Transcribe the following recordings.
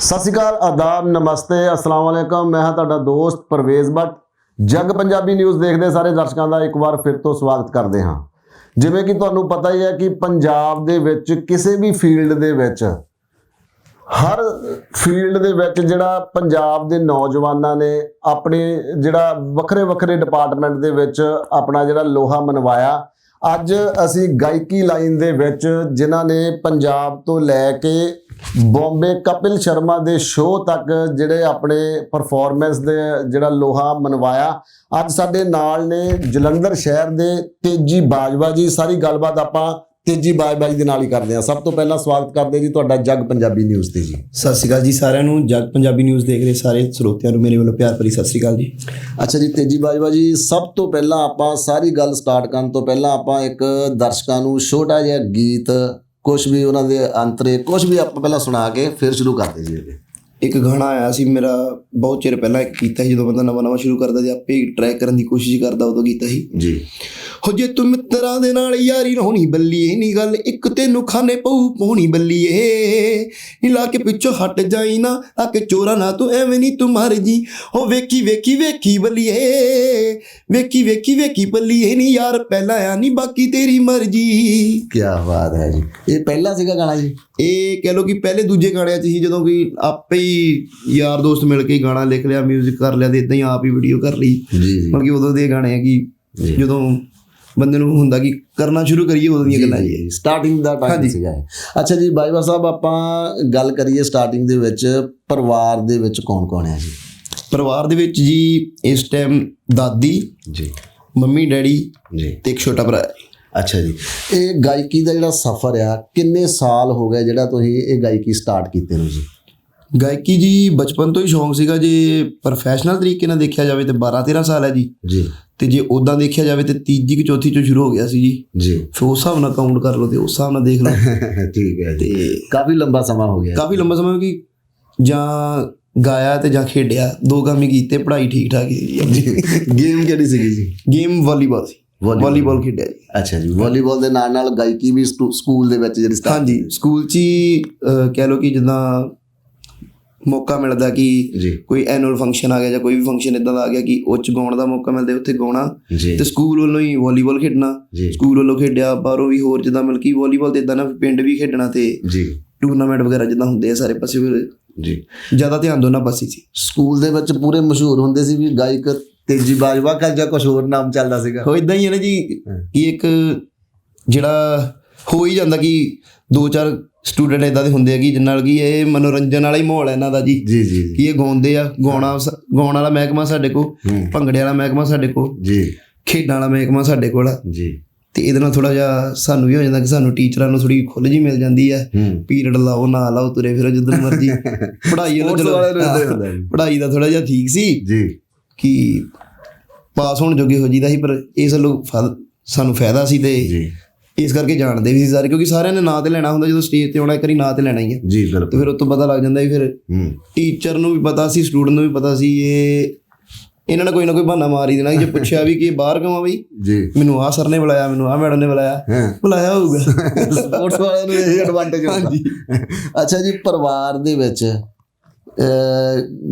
ਸਤਿ ਸ਼੍ਰੀ ਅਕਾਲ, ਆਦਾਬ, ਨਮਸਤੇ, ਅਸਲਾਮ ਵਾਲੇਕਮ ਮੈਂ ਹਾਂ ਤੁਹਾਡਾ ਦੋਸਤ ਪਰਵੇਜ਼ ਭੱਟ। ਜੱਗ ਪੰਜਾਬੀ ਨਿਊਜ਼ ਦੇਖਦੇ ਸਾਰੇ ਦਰਸ਼ਕਾਂ ਦਾ ਇੱਕ ਵਾਰ ਫਿਰ ਤੋਂ ਸਵਾਗਤ ਕਰਦੇ ਹਾਂ। ਜਿਵੇਂ ਕਿ ਤੁਹਾਨੂੰ ਪਤਾ ਹੀ ਹੈ ਕਿ ਪੰਜਾਬ ਦੇ ਵਿੱਚ ਕਿਸੇ ਵੀ ਫੀਲਡ ਦੇ ਵਿੱਚ, ਹਰ ਫੀਲਡ ਦੇ ਵਿੱਚ ਜਿਹੜਾ ਪੰਜਾਬ ਦੇ ਨੌਜਵਾਨਾਂ ਨੇ ਆਪਣੇ ਜਿਹੜਾ ਵੱਖਰੇ ਵੱਖਰੇ ਡਿਪਾਰਟਮੈਂਟ ਦੇ ਵਿੱਚ ਆਪਣਾ ਜਿਹੜਾ ਲੋਹਾ ਮਨਵਾਇਆ, ਅੱਜ ਅਸੀਂ ਗਾਇਕੀ ਲਾਈਨ ਦੇ ਵਿੱਚ ਜਿਨ੍ਹਾਂ ਨੇ ਪੰਜਾਬ ਤੋਂ ਲੈ ਕੇ ਬੰਬੇ ਕਪਿਲ ਸ਼ਰਮਾ ਦੇ ਸ਼ੋਅ ਤੱਕ ਜਿਹੜੇ ਆਪਣੇ ਪਰਫਾਰਮੈਂਸ ਦੇ ਜਿਹੜਾ ਲੋਹਾ ਮਨਵਾਇਆ। ਅੱਜ ਸਾਡੇ ਨਾਲ ਨੇ ਜਲੰਧਰ ਸ਼ਹਿਰ ਦੇ ਤੇਜੀ ਬਾਜਵਾ ਜੀ। ਸਾਰੀ ਗੱਲਬਾਤ ਆਪਾਂ ਤੇਜੀ ਬਾਜਵਾ ਜੀ ਦੇ ਨਾਲ ਹੀ ਕਰਦੇ ਹਾਂ। ਸਭ ਤੋਂ ਪਹਿਲਾਂ ਸਵਾਗਤ ਕਰਦੇ ਜੀ ਤੁਹਾਡਾ ਜੱਗ ਪੰਜਾਬੀ ਨਿਊਜ਼ ਤੇ ਜੀ। ਸਤਿ ਸ਼੍ਰੀ ਅਕਾਲ ਜੀ ਸਾਰਿਆਂ ਨੂੰ। ਜਗ ਪੰਜਾਬੀ ਨਿਊਜ਼ ਦੇਖ ਰਹੇ ਸਾਰੇ ਸਰੋਤਿਆਂ ਨੂੰ ਮੇਰੇ ਵੱਲੋਂ ਪਿਆਰ ਭਰੀ ਸਤਿ ਸ਼੍ਰੀ ਅਕਾਲ ਜੀ। ਅੱਛਾ ਜੀ ਤੇਜੀ ਬਾਜਵਾ ਜੀ ਸਭ ਤੋਂ ਪਹਿਲਾਂ ਆਪਾਂ ਸਾਰੀ ਗੱਲ ਸਟਾਰਟ ਕਰਨ ਤੋਂ ਪਹਿਲਾਂ ਆਪਾਂ ਇੱਕ ਦਰਸ਼ਕਾਂ ਨੂੰ ਛੋਟਾ ਜਿਹਾ ਗੀਤ ਕੁਝ ਵੀ ਉਹਨਾਂ ਦੇ ਅੰਤਰੇ ਕੁਝ ਵੀ ਆਪਾਂ ਪਹਿਲਾਂ ਸੁਣਾ ਕੇ ਫਿਰ ਸ਼ੁਰੂ ਕਰਦੇ ਜੀ ਅੱਗੇ। ਇੱਕ ਗਾਣਾ ਆਇਆ ਸੀ ਮੇਰਾ ਬਹੁਤ ਚਿਰ ਪਹਿਲਾਂ ਇੱਕ ਕੀਤਾ ਸੀ ਜਦੋਂ ਬੰਦਾ ਨਵਾਂ ਨਵਾਂ ਸ਼ੁਰੂ ਕਰਦਾ ਤੇ ਆਪੇ ਟਰੈਕ ਕਰਨ ਦੀ ਕੋਸ਼ਿਸ਼ ਕਰਦਾ ਉਦੋਂ ਕੀਤਾ ਸੀ। ਜੀ। ਹੋ ਜੇ ਤੂੰ ਮਿੱਤਰਾਂ ਦੇ ਨਾਲ ਯਾਰੀ ਹੋਣੀ ਬੱਲੀਏ। ਨਹੀਂ ਗੱਲ ਇੱਕ ਤੈਨੂੰ ਖਾਣੇ ਪਊ ਪੋਣੀ ਬੱਲੀਏ। ਨੀ ਲਾ ਕੇ ਪਿੱਛੋਂ ਹਟ ਜਾਈ ਨਾ ਆ ਕੇ ਚੋਰਾ ਨਾ ਤੂੰ ਐਵੇਂ ਨਹੀਂ ਤੂੰ ਮਰ ਜੀ ਹੋ ਵੇਖੀ ਵੇਖੀ ਵੇਖੀ ਬੱਲੀਏ। ਵੇਖੀ ਵੇਖੀ ਵੇਖੀ ਬੱਲੀਏ। ਨਹੀਂ ਯਾਰ ਪਹਿਲਾਂ ਆ ਨਹੀਂ ਬਾਕੀ ਤੇਰੀ ਮਰਜ਼ੀ। ਕੀ ਬਾਤ ਹੈ ਜੀ। ਇਹ ਪਹਿਲਾ ਸੀਗਾ ਗਾਣਾ ਜੀ? ਇਹ ਕਹਿ ਲੋ ਕਿ ਪਹਿਲੇ ਦੂਜੇ ਗਾਣਿਆਂ 'ਚ ਸੀ ਜਦੋਂ ਕਿ ਆਪੇ ਹੀ ਯਾਰ ਦੋਸਤ ਮਿਲ ਕੇ ਹੀ ਗਾਣਾ ਲਿਖ ਲਿਆ 뮤직 ਕਰ ਲਿਆ ਤੇ ਇਦਾਂ ਹੀ ਆਪ ਹੀ ਵੀਡੀਓ ਕਰ ਲਈ। ਜੀ ਜੀ। ਮਤਲਬ ਕਿ ਉਦੋਂ ਦੇ ਗਾਣੇ ਆ ਕਿ ਜਦੋਂ ਬੰਦੇ ਨੂੰ ਹੁੰਦਾ ਕਿ ਕਰਨਾ ਸ਼ੁਰੂ ਕਰੀਏ ਉਦੋਂ ਦੀਆਂ ਗੱਲਾਂ ਜੀ ਸਟਾਰਟਿੰਗ ਦਾ ਟਾਈਮ ਸੀਗਾ ਅੱਛਾ ਜੀ ਬਾਜਵਾ ਸਾਹਿਬ ਆਪਾਂ ਗੱਲ ਕਰੀਏ ਸਟਾਰਟਿੰਗ ਦੇ ਵਿੱਚ ਪਰਿਵਾਰ ਦੇ ਵਿੱਚ ਕੌਣ ਕੌਣ ਹੈ ਜੀ? ਪਰਿਵਾਰ ਦੇ ਵਿੱਚ ਜੀ ਇਸ ਟਾਈਮ ਦਾਦੀ ਜੀ। ਮੰਮੀ ਡੈਡੀ ਜੀ। ਤੇ ਇੱਕ ਛੋਟਾ ਭਰਾ ਅੱਛਾ ਜੀ। ਇਹ ਗਾਇਕੀ ਦਾ ਜਿਹੜਾ ਸਫ਼ਰ ਆ ਕਿੰਨੇ ਸਾਲ ਹੋ ਗਏ ਜਿਹੜਾ ਤੁਸੀਂ ਇਹ ਗਾਇਕੀ ਸਟਾਰਟ ਕੀਤੇ ਨੂੰ ਜੀ? ਗਾਇਕੀ ਜੀ ਬਚਪਨ ਤੋਂ ਹੀ ਸ਼ੌਂਕ ਸੀਗਾ ਜੇ ਪ੍ਰੋਫੈਸ਼ਨਲ ਤਰੀਕੇ ਨਾਲ ਦੇਖਿਆ ਜਾਵੇ ਤੇ 12 13 ਸਾਲ ਹੈ ਜੀ। ਜੀ। ਤੇ ਜੇ ਉਦਾਂ ਦੇਖਿਆ ਜਾਵੇ ਤੇ ਤੀਜੀ ਕਿ ਚੌਥੀ ਚੋਂ ਸ਼ੁਰੂ ਹੋ ਗਿਆ ਸੀ ਜੀ। ਜੀ। ਫਿਰ ਉਸ ਹਿਸਾਬ ਨਾਲ ਕਾਊਂਟ ਕਰ ਲਓ ਤੇ ਉਸ ਹਿਸਾਬ ਨਾਲ ਦੇਖ ਲਓ। ਠੀਕ ਹੈ ਜੀ। ਤੇ ਕਾਫੀ ਲੰਬਾ ਸਮਾਂ ਹੋ ਗਿਆ। ਕਾਫੀ ਲੰਬਾ ਸਮਾਂ ਕਿ ਜਾਂ ਗਾਇਆ ਤੇ ਜਾਂ ਖੇਡਿਆ ਦੋ ਕੰਮ ਹੀ ਕੀਤੇ ਪੜ੍ਹਾਈ ਠੀਕ ਠਾਕ ਜੀ। ਗੇਮ ਕਿਹੜੀ ਸੀਗੀ ਜੀ? ਗੇਮ ਵਾਲੀਬਾਲ ਸੀ। ਵਾਲੀਬਾਲ। ਖੇਡਿਆ ਜੀ। ਅੱਛਾ ਜੀ ਵਾਲੀਬਾਲ ਦੇ ਨਾਲ ਨਾਲ ਗਾਇਕੀ ਵੀ ਸਕੂ- ਸਕੂਲ ਦੇ ਵਿੱਚ ਜਿਹੜੀ ਹਾਂਜੀ ਸਕੂਲ 'ਚ ਕਹਿ ਲਓ ਕਿ ਜਿੱਦਾਂ ਮੌਕਾ ਮਿਲਦਾ ਕਿ ਕੋਈ ਐਨੂਅਲ ਫੰਕਸ਼ਨ ਆ ਗਿਆ ਜਾਂ ਕੋਈ ਵੀ ਫੰਕਸ਼ਨ ਇਦਾਂ ਦਾ ਆ ਗਿਆ ਕਿ ਉੱਚ ਗਾਉਣ ਦਾ ਮੌਕਾ ਮਿਲਦਾ ਉੱਥੇ ਗਾਉਣਾ। ਤੇ ਸਕੂਲ ਵੱਲੋਂ ਹੀ ਵਾਲੀਬਾਲ ਖੇਡਣਾ। ਸਕੂਲ ਵੱਲੋਂ ਖੇਡਿਆ ਬਾਹਰੋਂ ਵੀ ਹੋਰ ਜਿੱਦਾਂ ਕਿ ਵਾਲੀਬਾਲ ਤੇ ਇਦਾਂ ਨਾ ਪਿੰਡ ਵੀ ਖੇਡਣਾ ਤੇ ਜੀ। ਟੂਰਨਾਮੈਂਟ ਵਗੈਰਾ ਜਿੱਦਾਂ ਹੁੰਦੇ ਆ ਸਾਰੇ ਪਾਸੇ ਜੀ। ਜ਼ਿਆਦਾ ਧਿਆਨ ਦੋਨਾਂ ਪਾਸੇ ਸੀ ਸਕੂਲ ਦੇ ਵਿੱਚ ਪੂਰੇ ਮਸ਼ਹੂਰ ਹੁੰਦੇ ਸੀ ਵੀ ਗਾਇਕ ਤੇਜੀ ਬਾਜਵਾ ਕਾ ਜਾਂ ਕੁਝ ਹੋਰ ਨਾਮ ਚੱਲਦਾ ਸੀਗਾ। ਹੋ ਇਦਾਂ ਹੀ ਹੈ ਨਾ ਜੀ ਕਿ ਇੱਕ ਜਿਹੜਾ ਹੋ ਹੀ ਜਾਂਦਾ ਕਿ ਦੋ ਚਾਰ ਸਟੂਡੈਂਟ ਇਦਾਂ ਦੇ ਹੁੰਦੇ ਆ ਕਿ ਜਿਨ ਨਾਲ ਕਿ ਇਹ ਮਨੋਰੰਜਨ ਵਾਲਾ ਹੀ ਮਾਹੌਲ ਹੈ ਇਹਨਾਂ ਦਾ ਜੀ। ਜੀ ਜੀ ਕਿ ਇਹ ਗਾਉਂਦੇ ਆ ਗਾਉਣਾ ਗਾਉਣ ਵਾਲਾ ਮਹਿਕਮਾ ਸਾਡੇ ਕੋਲ। ਭੰਗੜੇ ਵਾਲਾ ਮਹਿਕਮਾ ਸਾਡੇ ਕੋਲ ਜੀ। ਖੇਡਾਂ ਵਾਲਾ ਮਹਿਕਮਾ ਸਾਡੇ ਕੋਲ ਜੀ। ਤੇ ਇਹਦੇ ਨਾਲ ਥੋੜਾ ਜਿਹਾ ਸਾਨੂੰ ਵੀ ਹੋ ਜਾਂਦਾ ਕਿ ਸਾਨੂੰ ਟੀਚਰਾਂ ਨੂੰ ਥੋੜੀ ਖੁੱਲ ਜੀ ਮਿਲ ਜਾਂਦੀ ਹੈ। ਪੀਰੀਅਡ ਲਾਓ ਨਾ ਲਾਓ ਤੁਰੇ ਫਿਰੋ ਜਿੱਦਾਂ ਮਰਜ਼ੀ। ਪੜ੍ਹਾਈ ਵੱਲੋਂ Sports ਵਾਲੇ ਨੂੰ ਏਦਾਂ ਹੀ ਚਲੋ। ਪੜ੍ਹਾਈ ਦਾ ਥੋੜਾ ਜਿਹਾ ਠੀਕ ਸੀ ਜੀ। ਕਿ ਪਾਸ ਹੋਣ ਜੋਗੇ ਹੋ ਜੀਦਾ ਸੀ ਪਰ ਇਸ ਵੱਲੋਂ ਸਾਨੂੰ ਫਾਇਦਾ ਸੀ ਤੇ ਜੀ। ਇਸ ਕਰਕੇ ਜਾਣਦੇ ਵੀ ਸੀ ਸਾਰੇ ਕਿਉਂਕਿ ਸਾਰਿਆਂ ਨੇ ਨਾਂ ਤੇ ਲੈਣਾ ਹੁੰਦਾ ਜਦੋਂ ਸਟੇਜ ਤੇ ਆਉਣਾ ਇੱਕ ਵਾਰੀ ਨਾਂ ਤੇ ਲੈਣਾ ਹੀ ਹੈ ਜੀ ਤੇ ਬਿਲਕੁਲ ਫਿਰ ਉਸ ਤੋਂ ਪਤਾ ਲੱਗ ਜਾਂਦਾ ਵੀ ਫਿਰ ਟੀਚਰ ਨੂੰ ਵੀ ਪਤਾ ਸੀ ਸਟੂਡੈਂਟ ਨੂੰ ਵੀ ਪਤਾ ਸੀ ਇਹ ਇਹਨਾਂ ਨੇ ਕੋਈ ਨਾ ਕੋਈ ਬਹਾਨਾ ਮਾਰ ਹੀ ਦੇਣਾ ਜੇ ਪੁੱਛਿਆ ਵੀ ਕਿ ਇਹ ਬਾਹਰ ਕਿਉਂ ਆ ਬਈ? ਜੀ। ਮੈਨੂੰ ਆਹ ਸਰ ਨੇ ਬੁਲਾਇਆ ਮੈਨੂੰ ਆਹ ਮੈਡਮ ਨੇ ਬੁਲਾਇਆ। ਬੁਲਾਇਆ ਹੋਊਗਾ। ਸਪੋਰਟਸ ਵਾਲਿਆਂ ਨੂੰ ਇਹ ਐਡਵਾਂਟੇਜ ਹੁੰਦਾ। ਅੱਛਾ ਜੀ ਪਰਿਵਾਰ ਦੇ ਵਿੱਚ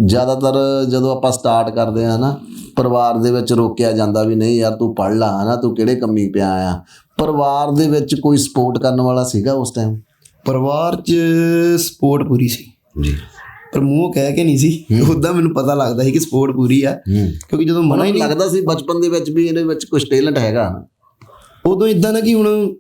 ਜ਼ਿਆਦਾਤਰ ਜਦੋਂ ਆਪਾਂ ਸਟਾਰਟ ਕਰਦੇ ਆ ਨਾ ਪਰਿਵਾਰ ਦੇ ਵਿੱਚ ਰੋਕਿਆ ਜਾਂਦਾ ਵੀ ਨਹੀਂ ਯਾਰ ਤੂੰ ਪੜ ਲਾ ਹਨਾ ਤੂੰ ਕਿਹੜੇ ਕੰਮੀ ਪਿਆ ਆ? ਪਰਿਵਾਰ ਦੇ ਵਿੱਚ ਕੋਈ ਸਪੋਰਟ ਕਰਨ ਵਾਲਾ ਸੀਗਾ ਉਸ ਟਾਈਮ ਪਰਿਵਾਰ 'ਚ ਸਪੋਰਟ ਪੂਰੀ ਸੀ। ਜੀ। ਪਰ ਮੂੰਹ ਕਹਿ ਕੇ ਨਹੀਂ ਸੀ। ਉਦਾਂ ਮੈਨੂੰ ਪਤਾ ਲੱਗਦਾ ਸੀ ਕਿ ਸਪੋਰਟ ਪੂਰੀ ਆ। ਕਿਉਂਕਿ ਜਦੋਂ ਮਨਾ ਹੀ ਲੱਗਦਾ ਸੀ ਬਚਪਨ ਦੇ ਵਿੱਚ ਵੀ ਇਹਦੇ ਵਿੱਚ ਕੁਝ ਟੈਲੈਂਟ ਹੈਗਾ। ਉਦੋਂ ਇਦਾਂ ਨਾ ਕਿ ਹੁਣ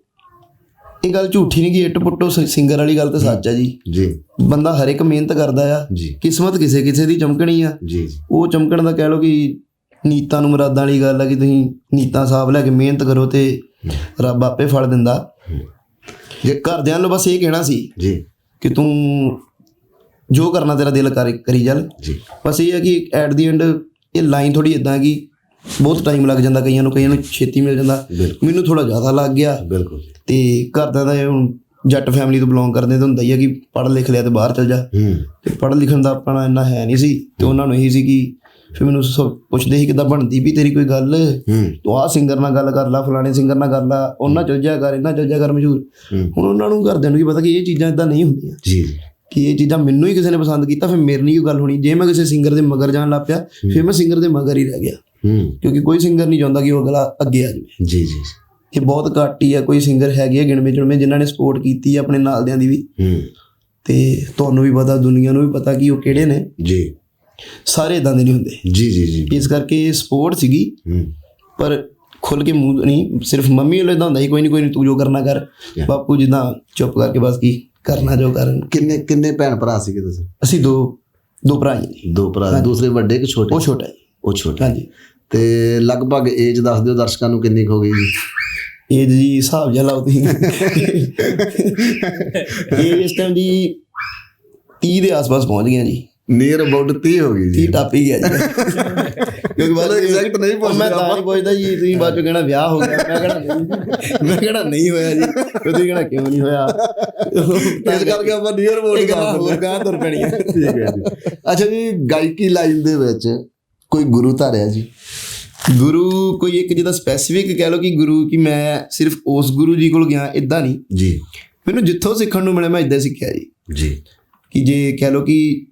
ਇਹ ਗੱਲ ਝੂਠੀ ਨਹੀਂ ਕਿ ਇੱਟ ਪੁੱਟੋ ਸਿੰਗਰ ਵਾਲੀ ਗੱਲ ਤਾਂ ਸੱਚ ਆ ਜੀ। ਜੀ। ਬੰਦਾ ਹਰ ਇੱਕ ਮਿਹਨਤ ਕਰਦਾ ਆ। ਕਿਸਮਤ ਕਿਸੇ ਕਿਸੇ ਦੀ ਚਮਕਣੀ ਆ। ਜੀ। ਉਹ ਚਮਕਣ ਦਾ ਕਹਿ ਲਓ ਕਿ ਨੀਤਾਂ ਨੂੰ ਮੁਰਾਦਾਂ ਵਾਲੀ ਗੱਲ ਆ ਕਿ ਤੁਸੀਂ ਨੀਤਾਂ ਸਾਫ਼ ਲੈ ਕੇ ਮਿਹਨਤ ਕਰੋ ਤੇ ਰੱਬ ਆਪੇ ਫਲ ਦਿੰਦਾ। ਜੇ ਘਰਦਿਆਂ ਨੂੰ ਬਸ ਇਹ ਕਹਿਣਾ ਸੀ ਜੀ। ਕਿ ਤੂੰ ਜੋ ਕਰਨਾ ਤੇਰਾ ਦਿਲ ਕਰ ਕਰੀ ਚੱਲ। ਜੀ। ਬਸ ਇਹ ਹੈ ਕਿ ਐਟ ਦੀ ਐਂਡ ਇਹ ਲਾਈਨ ਥੋੜੀ ਇਦਾਂ ਕਿ ਬਹੁਤ ਟਾਈਮ ਲੱਗ ਜਾਂਦਾ ਕਈਆਂ ਨੂੰ ਕਈਆਂ ਨੂੰ ਛੇਤੀ ਮਿਲ ਜਾਂਦਾ। ਮੈਨੂੰ ਥੋੜਾ ਜ਼ਿਆਦਾ ਲੱਗ ਗਿਆ। ਬਿਲਕੁਲ ਤੇ ਘਰਦਿਆਂ ਦਾ ਹੁਣ ਜੱਟ ਫੈਮਿਲੀ ਤੋਂ ਬਿਲੋਂਗ ਕਰਦੇ ਤਾਂ ਹੁੰਦਾ ਹੀ ਹੈ ਕਿ ਪੜ੍ਹ ਲਿਖ ਲਿਆ ਤੇ ਬਾਹਰ ਚਲ ਜਾ। ਤੇ ਪੜ੍ਹ ਲਿਖਣ ਦਾ ਆਪਣਾ ਇੰਨਾ ਹੈ ਨਹੀਂ ਸੀ ਤੇ ਉਹਨਾਂ ਨੂੰ ਇਹੀ ਸੀ ਕਿ ਫਿਰ ਮੈਨੂੰ ਪੁੱਛਦੇ ਸੀ ਕਿਦਾਂ ਬਣਦੀ ਵੀ ਤੇਰੀ ਕੋਈ ਗੱਲ? ਹੂੰ। ਤੂੰ ਆਹ ਸਿੰਗਰ ਨਾਲ ਗੱਲ ਕਰ ਲੈ ਫਲਾਣੇ ਸਿੰਗਰ ਨਾਲ ਕਰ ਲੈ ਉਹਨਾਂ ਜਾ ਕਰ ਇਹਨਾਂ ਜਾ ਕਰ ਮਸ਼ਹੂਰ। ਹੁਣ ਉਹਨਾਂ ਨੂੰ ਘਰਦਿਆਂ ਨੂੰ ਕੀ ਪਤਾ ਕਿ ਇਹ ਚੀਜ਼ਾਂ ਇਦਾਂ ਨਹੀਂ ਹੁੰਦੀਆਂ। ਜੀ। ਕਿ ਇਹ ਚੀਜ਼ਾਂ ਮੈਨੂੰ ਹੀ ਕਿਸੇ ਨੇ ਪਸੰਦ ਕੀਤਾ ਫਿਰ ਮੇਰੇ ਨਹੀਂ ਕੋਈ ਗੱਲ ਹੋਣੀ। ਜੇ ਮੈਂ ਕਿਸੇ ਸਿੰਗਰ ਦੇ ਮਗਰ ਜਾਣ ਲੱਗ ਪਿਆ ਫਿਰ ਮੈਂ ਸਿੰਗਰ ਦੇ ਮਗਰ ਹੀ ਰਹਿ ਗਿਆ। ਕਿਉਂਕਿ ਕੋਈ ਸਿੰਗਰ ਨਹੀਂ ਚਾਹੁੰਦਾ ਕਿ ਉਹ ਅਗਲਾ ਅੱਗੇ ਆ ਜਾਵੇ। ਜੀ ਜੀ। ਇਹ ਬਹੁਤ ਘੱਟ ਹੀ ਆ ਕੋਈ ਸਿੰਗਰ ਹੈਗੇ ਆ ਗਿਣਵੇਂ ਚੁਣਵੇਂ ਜਿਨ੍ਹਾਂ ਨੇ ਸਪੋਰਟ ਕੀਤੀ ਆ ਆਪਣੇ ਨਾਲਦਿਆਂ ਦੀ ਵੀ। ਹੂੰ। ਤੇ ਤੁਹਾਨੂੰ ਵੀ ਪਤਾ ਦੁਨੀਆ ਨੂੰ ਵੀ ਪਤਾ ਕਿ ਉਹ ਕਿਹੜੇ ਨੇ। ਜੀ। ਸਾਰੇ ਇਦਾਂ ਦੇ ਨਹੀਂ ਹੁੰਦੇ। ਜੀ ਜੀ ਜੀ ਇਸ ਕਰਕੇ ਸਪੋਰਟ ਸੀਗੀ ਹੂੰ। ਪਰ ਖੁੱਲ ਕੇ ਮੂੰਹ ਨਹੀਂ ਸਿਰਫ ਮੰਮੀ ਵੱਲੋਂ ਇਦਾਂ ਹੁੰਦਾ ਸੀ ਕੋਈ ਨਹੀਂ ਕੋਈ ਨਹੀਂ ਤੂੰ ਜੋ ਕਰਨਾ ਕਰ ਬਾਪੂ ਜਿੱਦਾਂ ਚੁੱਪ ਕਰਕੇ ਬਸ ਕੀ ਕਰਨਾ ਜੋ ਕਰਨ। ਕਿੰਨੇ ਕਿੰਨੇ ਭੈਣ ਭਰਾ ਸੀਗੇ ਤੁਸੀਂ? ਅਸੀਂ ਦੋ ਦੋ ਭਰਾ ਹੀ ਨੇ। ਜੀ। ਦੋ ਭਰਾ ਦੂਸਰੇ ਵੱਡੇ ਕਿ ਛੋਟੇ? ਉਹ ਛੋਟਾ ਹੈ ਉਹ ਛੋਟੇ। ਹਾਂਜੀ। ਤੇ ਲਗਭਗ ਏਜ ਦੱਸ ਦਿਓ ਦਰਸ਼ਕਾਂ ਨੂੰ ਕਿੰਨੀ ਹੋ ਗਈ ਜੀ? ਇਹ ਜੀ ਹਿਸਾਬ ਜਿਹਾ ਲਾਓ ਤੁਸੀਂ। ਇਹ ਇਸ ਟਾਈਮ ਜੀ 30 ਦੇ ਆਸ-ਪਾਸ ਪਹੁੰਚ ਗਏ ਜੀ। ਨੀਅਰ ਅਬਾਊਟ 30 ਹੋ ਗਈ ਜੀ। 30 ਟੱਪ ਹੀ ਗਿਆ ਜੀ। ਕਿਉਂਕਿ ਵਿੱਚ exact ਨਹੀਂ ਪੁੱਛਦੇ ਮੈਂ ਤਾਂ ਨਹੀਂ ਪੁੱਛਦਾ ਜੀ ਤੁਸੀਂ ਬਾਅਦ ਚ ਕਹਿਣਾ ਵਿਆਹ ਹੋ ਗਿਆ। ਮੈਂ ਕਹਿਣਾ ਨਹੀਂ। ਮੈਂ ਕਹਿਣਾ ਨਹੀਂ ਹੋਇਆ ਜੀ। ਤੁਸੀਂ ਕਹਿਣਾ ਕਿਉਂ ਨਹੀਂ ਹੋਇਆ? ਇਸ ਕਰਕੇ ਆਪਾਂ ਨੀਅਰ ਅਬਾਊਟ ਗੱਲਾਂ ਹੋਰ ਗਾਂ ਤੁਰ ਪੈਣੀਆਂ। ਠੀਕ ਹੈ ਜੀ। ਅੱਛਾ ਜੀ ਗਾਇਕੀ ਲਾਈਨ ਦੇ ਵਿੱਚ ਕੋਈ ਗੁਰੂ ਧਾਰਿਆ ਜੀ। ਗੁਰੂ ਕੋਈ ਇੱਕ ਜਿਹਦਾ ਸਪੈਸੀਫਿਕ ਕਹਿ ਲਓ ਕਿ ਗੁਰੂ ਕਿ ਮੈਂ ਸਿਰਫ ਉਸ ਗੁਰੂ ਜੀ ਕੋਲ ਗਿਆ ਇਦਾਂ ਨਹੀਂ। ਜੀ। ਮੈਨੂੰ ਜਿੱਥੋਂ ਸਿੱਖਣ ਨੂੰ ਮਿਲਿਆ ਮੈਂ ਇਦਾਂ ਸਿੱਖਿਆ ਜੀ। ਜੀ। ਕਿ ਜੇ ਕਹਿ ਲਓ ਕਿ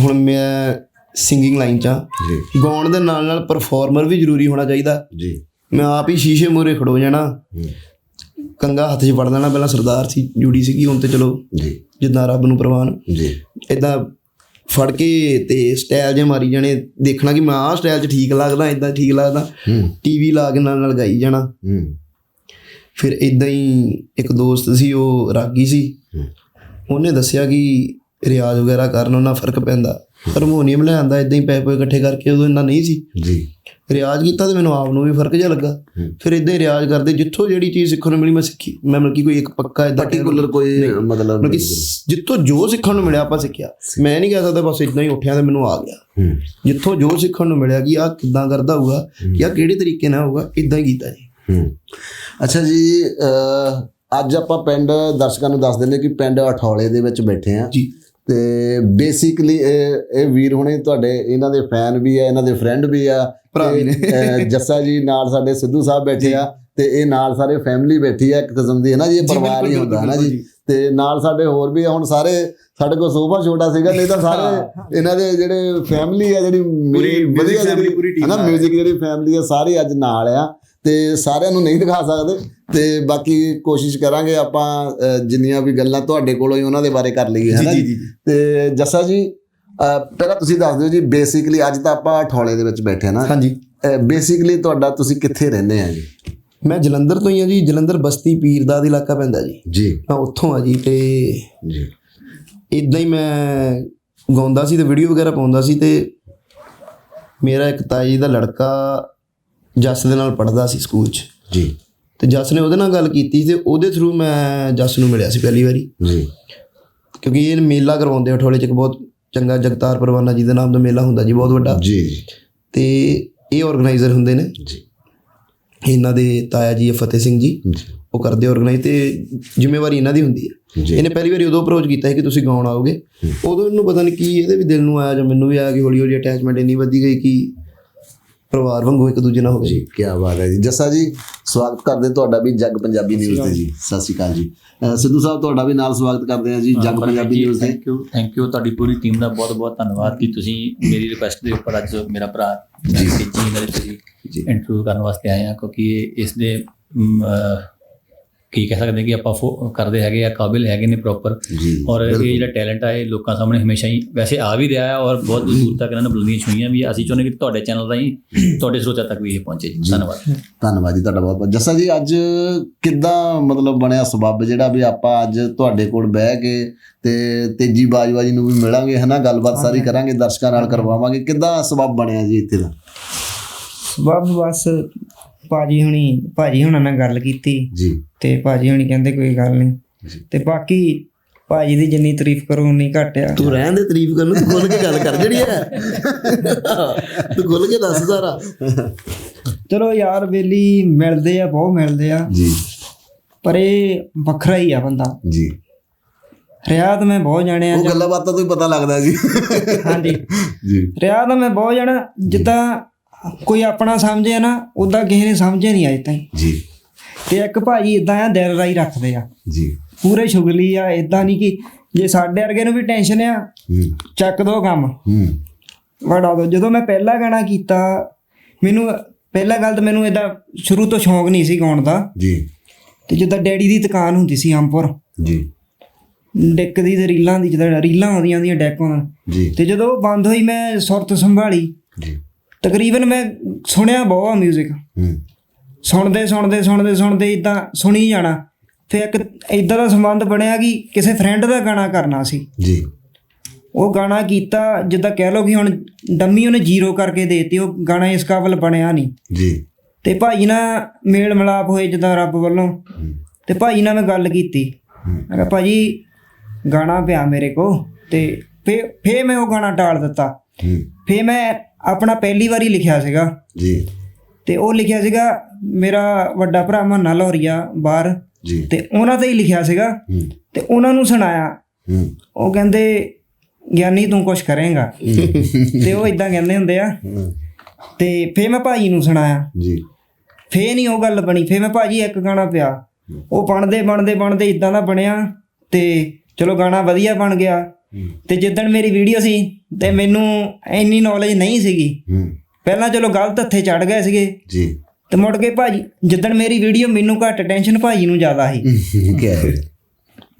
ਹੁਣ ਮੈਂ ਸਿੰਗਿੰਗ ਲਾਈਨ 'ਚ ਜੀ। ਗਾਉਣ ਦੇ ਨਾਲ ਨਾਲ ਪਰਫਾਰਮਰ ਵੀ ਜ਼ਰੂਰੀ ਹੋਣਾ ਚਾਹੀਦਾ। ਜੀ। ਮੈਂ ਆਪ ਹੀ ਸ਼ੀਸ਼ੇ ਮੂਹਰੇ ਖੜੋ ਜਾਣਾ। ਕੰਗਾ ਹੱਥ 'ਚ ਫੜ ਲੈਣਾ ਪਹਿਲਾਂ ਸਰਦਾਰ ਸੀ ਜੁੜੀ ਸੀਗੀ ਹੁਣ ਤੇ ਚਲੋ। ਜੀ। ਜਿੱਦਾਂ ਰੱਬ ਨੂੰ ਪ੍ਰਵਾਨ। ਜੀ। ਇਦਾਂ ਫੜ ਕੇ ਤੇ ਸਟਾਈਲ ਜੇ ਮਾਰੀ ਜਾਣੇ ਦੇਖਣਾ ਕਿ ਮੈਂ ਆਹ ਸਟਾਈਲ 'ਚ ਠੀਕ ਲੱਗਦਾ ਇਦਾਂ ਠੀਕ ਲੱਗਦਾ। ਟੀਵੀ ਲਾ ਕੇ ਨਾਲ ਨਾਲ ਗਾਈ ਜਾਣਾ। ਫਿਰ ਇਦਾਂ ਹੀ ਇੱਕ ਦੋਸਤ ਸੀ ਉਹ ਰਾਗੀ ਸੀ। ਉਹਨੇ ਦੱਸਿਆ ਕਿ ਰਿਆਜ਼ ਵਗੈਰਾ ਕਰਨ ਉਹਨਾਂ ਫ਼ਰਕ ਪੈਂਦਾ। ਹਾਰਮੋਨੀਅਮ ਲੈ ਆਂਦਾ ਇਦਾਂ ਹੀ ਪੈਪੇ ਇਕੱਠੇ ਕਰਕੇ ਉਦੋਂ ਇੰਨਾ ਨਹੀਂ ਸੀ। ਜੀ। ਰਿਆਜ਼ ਕੀਤਾ ਤੇ ਮੈਨੂੰ ਆਪ ਨੂੰ ਵੀ ਫ਼ਰਕ ਜਿਹਾ ਲੱਗਾ। ਫਿਰ ਇਦਾਂ ਹੀ ਰਿਆਜ਼ ਕਰਦੇ ਜਿੱਥੋਂ ਜਿਹੜੀ ਚੀਜ਼ ਸਿੱਖਣ ਨੂੰ ਮਿਲੀ ਮੈਂ ਸਿੱਖੀ। ਮੈਂ ਮਤਲਬ ਕਿ ਕੋਈ ਇੱਕ ਪੱਕਾ ਇਦਾਂ ਪਾਰਟਿਕੂਲਰ ਕੋਈ ਮਤਲਬ ਮਤਲਬ ਕਿ ਜਿੱਥੋਂ ਜੋ ਸਿੱਖਣ ਨੂੰ ਮਿਲਿਆ ਆਪਾਂ ਸਿੱਖਿਆ। ਮੈਂ ਨਹੀਂ ਕਹਿ ਸਕਦਾ ਬਸ ਇਦਾਂ ਹੀ ਉੱਠਿਆ ਤੇ ਮੈਨੂੰ ਆ ਗਿਆ। ਜਿੱਥੋਂ ਜੋ ਸਿੱਖਣ ਨੂੰ ਮਿਲਿਆ ਕਿ ਆਹ ਕਿੱਦਾਂ ਕਰਦਾ ਹੋਊਗਾ ਜਾਂ ਕਿਹੜੇ ਤਰੀਕੇ ਨਾਲ ਹੋਊਗਾ ਇਦਾਂ ਹੀ ਕੀਤਾ ਜੀ। ਅੱਛਾ ਜੀ ਅੱਜ ਆਪਾਂ ਪਿੰਡ ਦਰਸ਼ਕਾਂ ਨੂੰ ਦੱਸ ਦਿੰਦੇ ਕਿ ਪਿੰਡ ਅਠੌਲੇ ਦੇ ਵਿੱਚ ਬੈਠੇ ਆ ਜੀ। ਤੇ ਬੇਸਿਕਲੀ ਇਹ ਇਹ ਵੀਰ ਹੁਣੇ ਤੁਹਾਡੇ ਇਹਨਾਂ ਦੇ ਫੈਨ ਵੀ ਆ ਇਹਨਾਂ ਦੇ ਫਰੈਂਡ ਵੀ ਆ। ਭਰਾ ਵੀ ਨੇ। ਜੱਸਾ ਜੀ ਨਾਲ ਸਾਡੇ ਸਿੱਧੂ ਸਾਹਿਬ ਬੈਠੇ ਆ ਤੇ ਇਹ ਨਾਲ ਸਾਰੇ ਫੈਮਿਲੀ ਬੈਠੀ ਆ ਇੱਕ ਕਿਸਮ ਦੀ ਹੈ ਨਾ ਜੀ ਇਹ ਪਰਿਵਾਰ ਹੀ ਹੁੰਦਾ ਹੈ ਨਾ ਜੀ। ਤੇ ਨਾਲ ਸਾਡੇ ਹੋਰ ਵੀ ਹੁਣ ਸਾਰੇ ਸਾਡੇ ਕੋਲ ਸੋਫਾ ਛੋਟਾ ਸੀਗਾ ਨਹੀਂ ਤਾਂ ਸਾਰੇ ਇਹਨਾਂ ਦੇ ਜਿਹੜੇ ਫੈਮਿਲੀ ਆ ਜਿਹੜੀ music ਵਧੀਆ ਜਿਹੜੀ ਪੂਰੀ team ਹੈ ਨਾ। ਮਿਊਜ਼ਿਕ ਜਿਹੜੀ ਫੈਮਿਲੀ ਆ ਸਾਰੇ ਅੱਜ ਨਾਲ ਆ। ਤੇ ਸਾਰਿਆਂ ਨੂੰ ਨਹੀਂ ਦਿਖਾ ਸਕਦੇ। ਤੇ ਬਾਕੀ ਕੋਸ਼ਿਸ਼ ਕਰਾਂਗੇ ਆਪਾਂ ਜਿੰਨੀਆਂ ਵੀ ਗੱਲਾਂ ਤੁਹਾਡੇ ਕੋਲੋਂ ਹੀ ਉਹਨਾਂ ਦੇ ਬਾਰੇ ਕਰ ਲਈਏ ਹੈ ਨਾ। ਤੇ ਜੱਸਾ ਜੀ ਪਹਿਲਾਂ ਤੁਸੀਂ ਦੱਸ ਦਿਓ ਜੀ ਬੇਸਿਕਲੀ ਅੱਜ ਤਾਂ ਆਪਾਂ ਠੌਲੇ ਦੇ ਵਿੱਚ ਬੈਠੇ ਨਾ। ਹਾਂਜੀ। ਬੇਸਿਕਲੀ ਤੁਹਾਡਾ ਤੁਸੀਂ ਕਿੱਥੇ ਰਹਿੰਦੇ ਆ ਜੀ? ਮੈਂ ਜਲੰਧਰ ਤੋਂ ਹੀ ਆ ਜੀ ਜਲੰਧਰ ਬਸਤੀ ਪੀਰਦਾ ਦੇ ਇਲਾਕਾ ਪੈਂਦਾ ਜੀ। ਜੀ। ਮੈਂ ਉੱਥੋਂ ਆ ਜੀ ਤੇ ਜੀ। ਇਦਾਂ ਹੀ ਮੈਂ ਗਾਉਂਦਾ ਸੀ ਤੇ ਵੀਡੀਓ ਵਗੈਰਾ ਪਾਉਂਦਾ ਸੀ ਤੇ ਮੇਰਾ ਇੱਕ ਤਾਈ ਦਾ ਲੜਕਾ ਜੱਸ ਦੇ ਨਾਲ ਪੜਦਾ ਸੀ ਸਕੂਲ 'ਚ। ਜੀ। ਤੇ ਜੱਸ ਨੇ ਉਹਦੇ ਨਾਲ ਗੱਲ ਕੀਤੀ ਤੇ ਉਹਦੇ ਥਰੂ ਮੈਂ ਜੱਸ ਨੂੰ ਮਿਲਿਆ ਸੀ ਪਹਿਲੀ ਵਾਰੀ। ਜੀ। ਕਿਉਂਕਿ ਇਹ ਮੇਲਾ ਕਰਵਾਉਂਦੇ ਆ ਠੋਲੇ 'ਚ ਇੱਕ ਬਹੁਤ ਚੰਗਾ ਜਗਤਾਰ ਪਰਵਾਨਾ ਜੀ ਦੇ ਨਾਮ ਦਾ ਮੇਲਾ ਹੁੰਦਾ ਜੀ ਬਹੁਤ ਵੱਡਾ। ਜੀ। ਤੇ ਇਹ ਆਰਗੇਨਾਈਜ਼ਰ ਹੁੰਦੇ ਨੇ। ਜੀ। ਇਹਨਾਂ ਦੇ ਤਾਇਆ ਜੀ ਫਤਿਹ ਸਿੰਘ ਜੀ। ਉਹ ਕਰਦੇ ਆਰਗੇਨਾਈਜ਼ ਤੇ ਜ਼ਿੰਮੇਵਾਰੀ ਇਹਨਾਂ ਦੀ ਹੁੰਦੀ ਹੈ ਇਹਨੇ ਪਹਿਲੀ ਵਾਰੀ ਉਦੋਂ ਅਪਰੋਚ ਕੀਤਾ ਕਿ ਤੁਸੀਂ ਗਾਉਣ ਆਓਗੇ। ਉਦੋਂ ਇਹਨੂੰ ਪਤਾ ਨਹੀਂ ਕੀ ਇਹਦੇ ਵੀ ਦਿਲ ਨੂੰ ਆਇਆ ਜਾਂ ਮੈਨੂੰ ਵੀ ਆਇਆ ਕਿ ਹੌਲੀ ਹੌਲੀ ਅਟੈਚਮੈਂਟ ਇੰਨੀ ਵਧੀ ਗਈ ਕਿ ਪਰਿਵਾਰ ਵਾਂਗੂ ਇੱਕ ਦੂਜੇ ਨਾਲ ਹੋ ਗਈ ਜੀ ਕੀ ਬਾਤ ਹੈ ਜੀ। ਜੱਸਾ ਜੀ ਸਵਾਗਤ ਕਰਦੇ ਤੁਹਾਡਾ ਵੀ ਜੱਗ ਪੰਜਾਬੀ ਨਿਊਜ਼ ਤੇ ਜੀ। ਸਤਿ ਸ਼੍ਰੀ ਅਕਾਲ ਜੀ। ਸਿੱਧੂ ਸਾਹਿਬ ਤੁਹਾਡਾ ਵੀ ਨਾਲ ਸਵਾਗਤ ਕਰਦੇ ਆ ਜੀ ਜੱਗ ਪੰਜਾਬੀ ਨਿਊਜ਼ ਤੇ। ਥੈਂਕ ਯੂ ਥੈਂਕ ਯੂ ਤੁਹਾਡੀ ਪੂਰੀ ਟੀਮ ਦਾ ਬਹੁਤ ਬਹੁਤ ਧੰਨਵਾਦ ਕਿ ਤੁਸੀਂ ਮੇਰੀ ਰਿਕੁਐਸਟ ਦੇ ਉੱਪਰ ਅੱਜ ਮੇਰਾ ਭਰਾ ਜੀ। ਜੀ ਨਾਲ ਤੁਸੀਂ ਜੀ। ਇੰਟਰਵਿਊ ਕਰਨ ਵਾਸਤੇ ਆਏ ਆ ਕਿਉਂਕਿ ਇਸ ਦੇ ਕੀ ਕਹਿ ਸਕਦੇ ਕਿ ਆਪਾਂ ਕਰਦੇ ਹੈਗੇ ਆ ਕਾਬਿਲ ਹੈਗੇ ਨੇ ਪ੍ਰੋਪਰ ਔਰ ਇਹ ਜਿਹੜਾ ਟੈਲੈਂਟ ਆ ਇਹ ਲੋਕਾਂ ਸਾਹਮਣੇ ਹਮੇਸ਼ਾ ਹੀ ਵੈਸੇ ਆ ਵੀ ਰਿਹਾ ਹੈ ਔਰ ਬਹੁਤ ਦੂਰ ਤੱਕ ਇਹਨਾਂ ਨੇ ਬੁਲੰਦੀਆਂ ਛੁਈਆਂ ਵੀ। ਅਸੀਂ ਚਾਹੁੰਦੇ ਕਿ ਤੁਹਾਡੇ ਚੈਨਲ ਰਾਹੀਂ ਤੁਹਾਡੇ ਸਰੋਤਿਆਂ ਤੱਕ ਵੀ ਇਹ ਪਹੁੰਚੇ ਜੀ। ਧੰਨਵਾਦ। ਧੰਨਵਾਦ ਜੀ ਤੁਹਾਡਾ ਬਹੁਤ ਬਹੁਤ ਜੱਸਾ ਜੀ ਅੱਜ ਕਿੱਦਾਂ ਮਤਲਬ ਬਣਿਆ ਸਬੱਬ ਜਿਹੜਾ ਵੀ ਆਪਾਂ ਅੱਜ ਤੁਹਾਡੇ ਕੋਲ ਬਹਿ ਕੇ ਤੇ ਤੇਜੀ ਬਾਜਵਾਜੀ ਨੂੰ ਵੀ ਮਿਲਾਂਗੇ ਹਨਾ ਗੱਲਬਾਤ ਸਾਰੀ ਕਰਾਂਗੇ ਦਰਸ਼ਕਾਂ ਨਾਲ ਕਰਵਾਵਾਂਗੇ। ਕਿੱਦਾਂ ਸਬੱਬ ਬਣਿਆ ਜੀ ਇੱਥੇ ਦਾ? ਬਸ ਬਸ ਭਾਜੀ ਹੁਣੀ ਭਾਜੀ ਹੁਣਾਂ ਨਾਲ ਗੱਲ ਕੀਤੀ। ਜੀ। ਤੇ ਭਾਜੀ ਹੁਣੀ ਕਹਿੰਦੇ ਕੋਈ ਗੱਲ ਨਹੀਂ ਤੇ ਬਾਕੀ ਭਾਜੀ ਦੀ ਜਿੰਨੀ ਤਾਰੀਫ ਕਰੋ ਉਨੀ ਘੱਟ ਆ। ਤੂੰ ਰਹਿਣ ਦੇ ਤਾਰੀਫ ਕਰਨ ਨੂੰ ਤੂੰ ਖੁੱਲ ਕੇ ਗੱਲ ਕਰ ਜਿਹੜੀ ਹੈ। ਤੂੰ ਖੁੱਲ ਕੇ ਦੱਸ ਸਾਰਾ। ਚਲੋ ਯਾਰ ਵੇਲੀ ਮਿਲਦੇ ਆ ਬਹੁਤ ਮਿਲਦੇ ਆ। ਜੀ। ਪਰ ਇਹ ਵੱਖਰਾ ਹੀ ਆ ਬੰਦਾ। ਜੀ। ਰਿਆ ਤਾਂ ਮੈਂ ਬਹੁਤ ਜਾਣਿਆ ਉਹ ਗੱਲਾਂ ਬਾਤਾਂ ਤੋਂ ਹੀ ਪਤਾ ਲੱਗਦਾ ਜੀ। ਹਾਂਜੀ। ਜੀ। ਰਿਆ ਤਾਂ ਮੈਂ ਬਹੁਤ ਜਾਣਾ ਜਿੱਦਾਂ ਕੋਈ ਆਪਣਾ ਸਮਝੇ ਨਾ ਉਦਾਂ ਕਿਸੇ ਨੇ ਸਮਝੇ ਨਹੀਂ ਅਜੇ ਤਾਈਂ। ਜੀ। ਤੇ ਇੱਕ ਭਾਜੀ ਇਦਾਂ ਆ ਦਿਲ ਰਾਈ ਰੱਖਦੇ ਆ। ਜੀ। ਪੂਰੇ ਸ਼ੁਗਲੀ ਆ ਇਦਾਂ ਨਹੀਂ ਕਿ ਜੇ ਸਾਡੇ ਵਰਗੇ ਨੂੰ ਵੀ ਟੈਨਸ਼ਨ ਆ ਚੱਕ ਦੋ ਕੰਮ। ਵੜਾ ਦੋ। ਜਦੋਂ ਮੈਂ ਪਹਿਲਾ ਗਾਣਾ ਕੀਤਾ ਮੈਨੂੰ ਪਹਿਲਾ ਗੱਲ ਤਾਂ ਮੈਨੂੰ ਇਹਦਾ ਸ਼ੁਰੂ ਤੋਂ ਸ਼ੌਂਕ ਨਹੀਂ ਸੀ ਗਾਉਣ ਦਾ। ਜੀ। ਤੇ ਜਿੱਦਾਂ ਡੈਡੀ ਦੀ ਦੁਕਾਨ ਹੁੰਦੀ ਸੀ ਅੰਪੁਰ ਜੀ। ਡੈਕ ਦੀ ਤੇ ਰੀਲਾਂ ਦੀ ਜਿੱਦਾਂ ਰੀਲਾਂ ਆਉਂਦੀਆਂ ਹੁੰਦੀਆਂ ਡੈਕ। ਜੀ। ਤੇ ਜਦੋਂ ਉਹ ਬੰਦ ਹੋਈ ਮੈਂ ਸੁਰਤ ਸੰਭਾਲੀ। ਜੀ। ਤਕਰੀਬਨ ਮੈਂ ਸੁਣਿਆ ਬਹੁਤ ਮਿਊਜ਼ਿਕ ਹੂੰ। ਸੁਣਦੇ ਸੁਣਦੇ ਸੁਣਦੇ ਸੁਣਦੇ ਇਦਾਂ ਸੁਣੀ ਜਾਣਾ। ਫਿਰ ਇੱਕ ਇਦਾਂ ਦਾ ਸੰਬੰਧ ਬਣਿਆ ਕਿ ਕਿਸੇ ਫਰੈਂਡ ਦਾ ਗਾਣਾ ਕਰਨਾ ਸੀ। ਜੀ। ਉਹ ਗਾਣਾ ਕੀਤਾ ਜਿੱਦਾਂ ਕਹਿ ਲਓ ਕਿ ਹੁਣ ਡੰਮੀ ਉਹਨੇ ਜ਼ੀਰੋ ਕਰਕੇ ਦੇਤੀ ਉਹ ਗਾਣਾ ਇਸ ਕਾਬਲ ਬਣਿਆ ਨਹੀਂ। ਜੀ। ਤੇ ਭਾਈ ਨਾਲ ਮੇਲ ਮਿਲਾਪ ਹੋਏ ਜਿੱਦਾਂ ਰੱਬ ਵੱਲੋਂ। ਤੇ ਭਾਈ ਨਾਲ ਮੈਂ ਗੱਲ ਕੀਤੀ। ਮੈਂ ਕਿਹਾ ਭਾਜੀ ਗਾਣਾ ਪਿਆ ਮੇਰੇ ਕੋ ਤੇ ਫੇ ਫੇ ਮੈਂ ਉਹ ਗਾਣਾ ਟਾਲ ਦਿੱਤਾ। ਫੇ ਮੈਂ ਆਪਣਾ ਪਹਿਲੀ ਵਾਰੀ ਲਿਖਿਆ ਸੀਗਾ। ਜੀ। ਤੇ ਉਹ ਲਿਖਿਆ ਸੀਗਾ ਮੇਰਾ ਵੱਡਾ ਭਰਾ ਮੰਨਾ ਲੋਰੀਆ ਬਾਹਰ। ਜੀ। ਤੇ ਉਹਨਾਂ ਤੇ ਹੀ ਲਿਖਿਆ ਸੀਗਾ। ਤੇ ਉਹਨਾਂ ਨੂੰ ਸੁਣਾਇਆ। ਉਹ ਕਹਿੰਦੇ ਗਿਆਨੀ ਤੂੰ ਕੁਝ ਕਰੇਂਗਾ। ਤੇ ਉਹ ਇਦਾਂ ਕਹਿੰਦੇ ਹੁੰਦੇ ਆ। ਤੇ ਫੇ ਮੈਂ ਭਾਈ ਨੂੰ ਸੁਣਾਇਆ। ਜੀ। ਫੇ ਨਹੀਂ ਉਹ ਗੱਲ ਬਣੀ। ਫੇ ਮੈਂ ਭਾਜੀ ਇੱਕ ਗਾਣਾ ਪਿਆ। ਉਹ ਬਣਦੇ ਬਣਦੇ ਬਣਦੇ ਇਦਾਂ ਦਾ ਬਣਿਆ। ਤੇ ਚਲੋ ਗਾਣਾ ਵਧੀਆ ਬਣ ਗਿਆ। ਤੇ ਜਿੱਦਣ ਮੇਰੀ ਵੀਡੀਓ ਸੀ ਤੇ ਮੈਨੂੰ ਇੰਨੀ ਨੌਲੇਜ ਨਹੀਂ ਸੀਗੀ। ਹੂੰ। ਪਹਿਲਾਂ ਚਲੋ ਗਲਤ ਹੱਥੇ ਚੜ ਗਏ ਸੀਗੇ। ਜੀ। ਤੇ ਮੁੜ ਕੇ ਭਾਜੀ ਜਿੱਦਣ ਮੇਰੀ ਵੀਡੀਓ ਮੈਨੂੰ ਘੱਟ ਟੈਨਸ਼ਨ ਭਾਜੀ ਨੂੰ ਜ਼ਿਆਦਾ ਸੀ। ਕੀ ਹੈ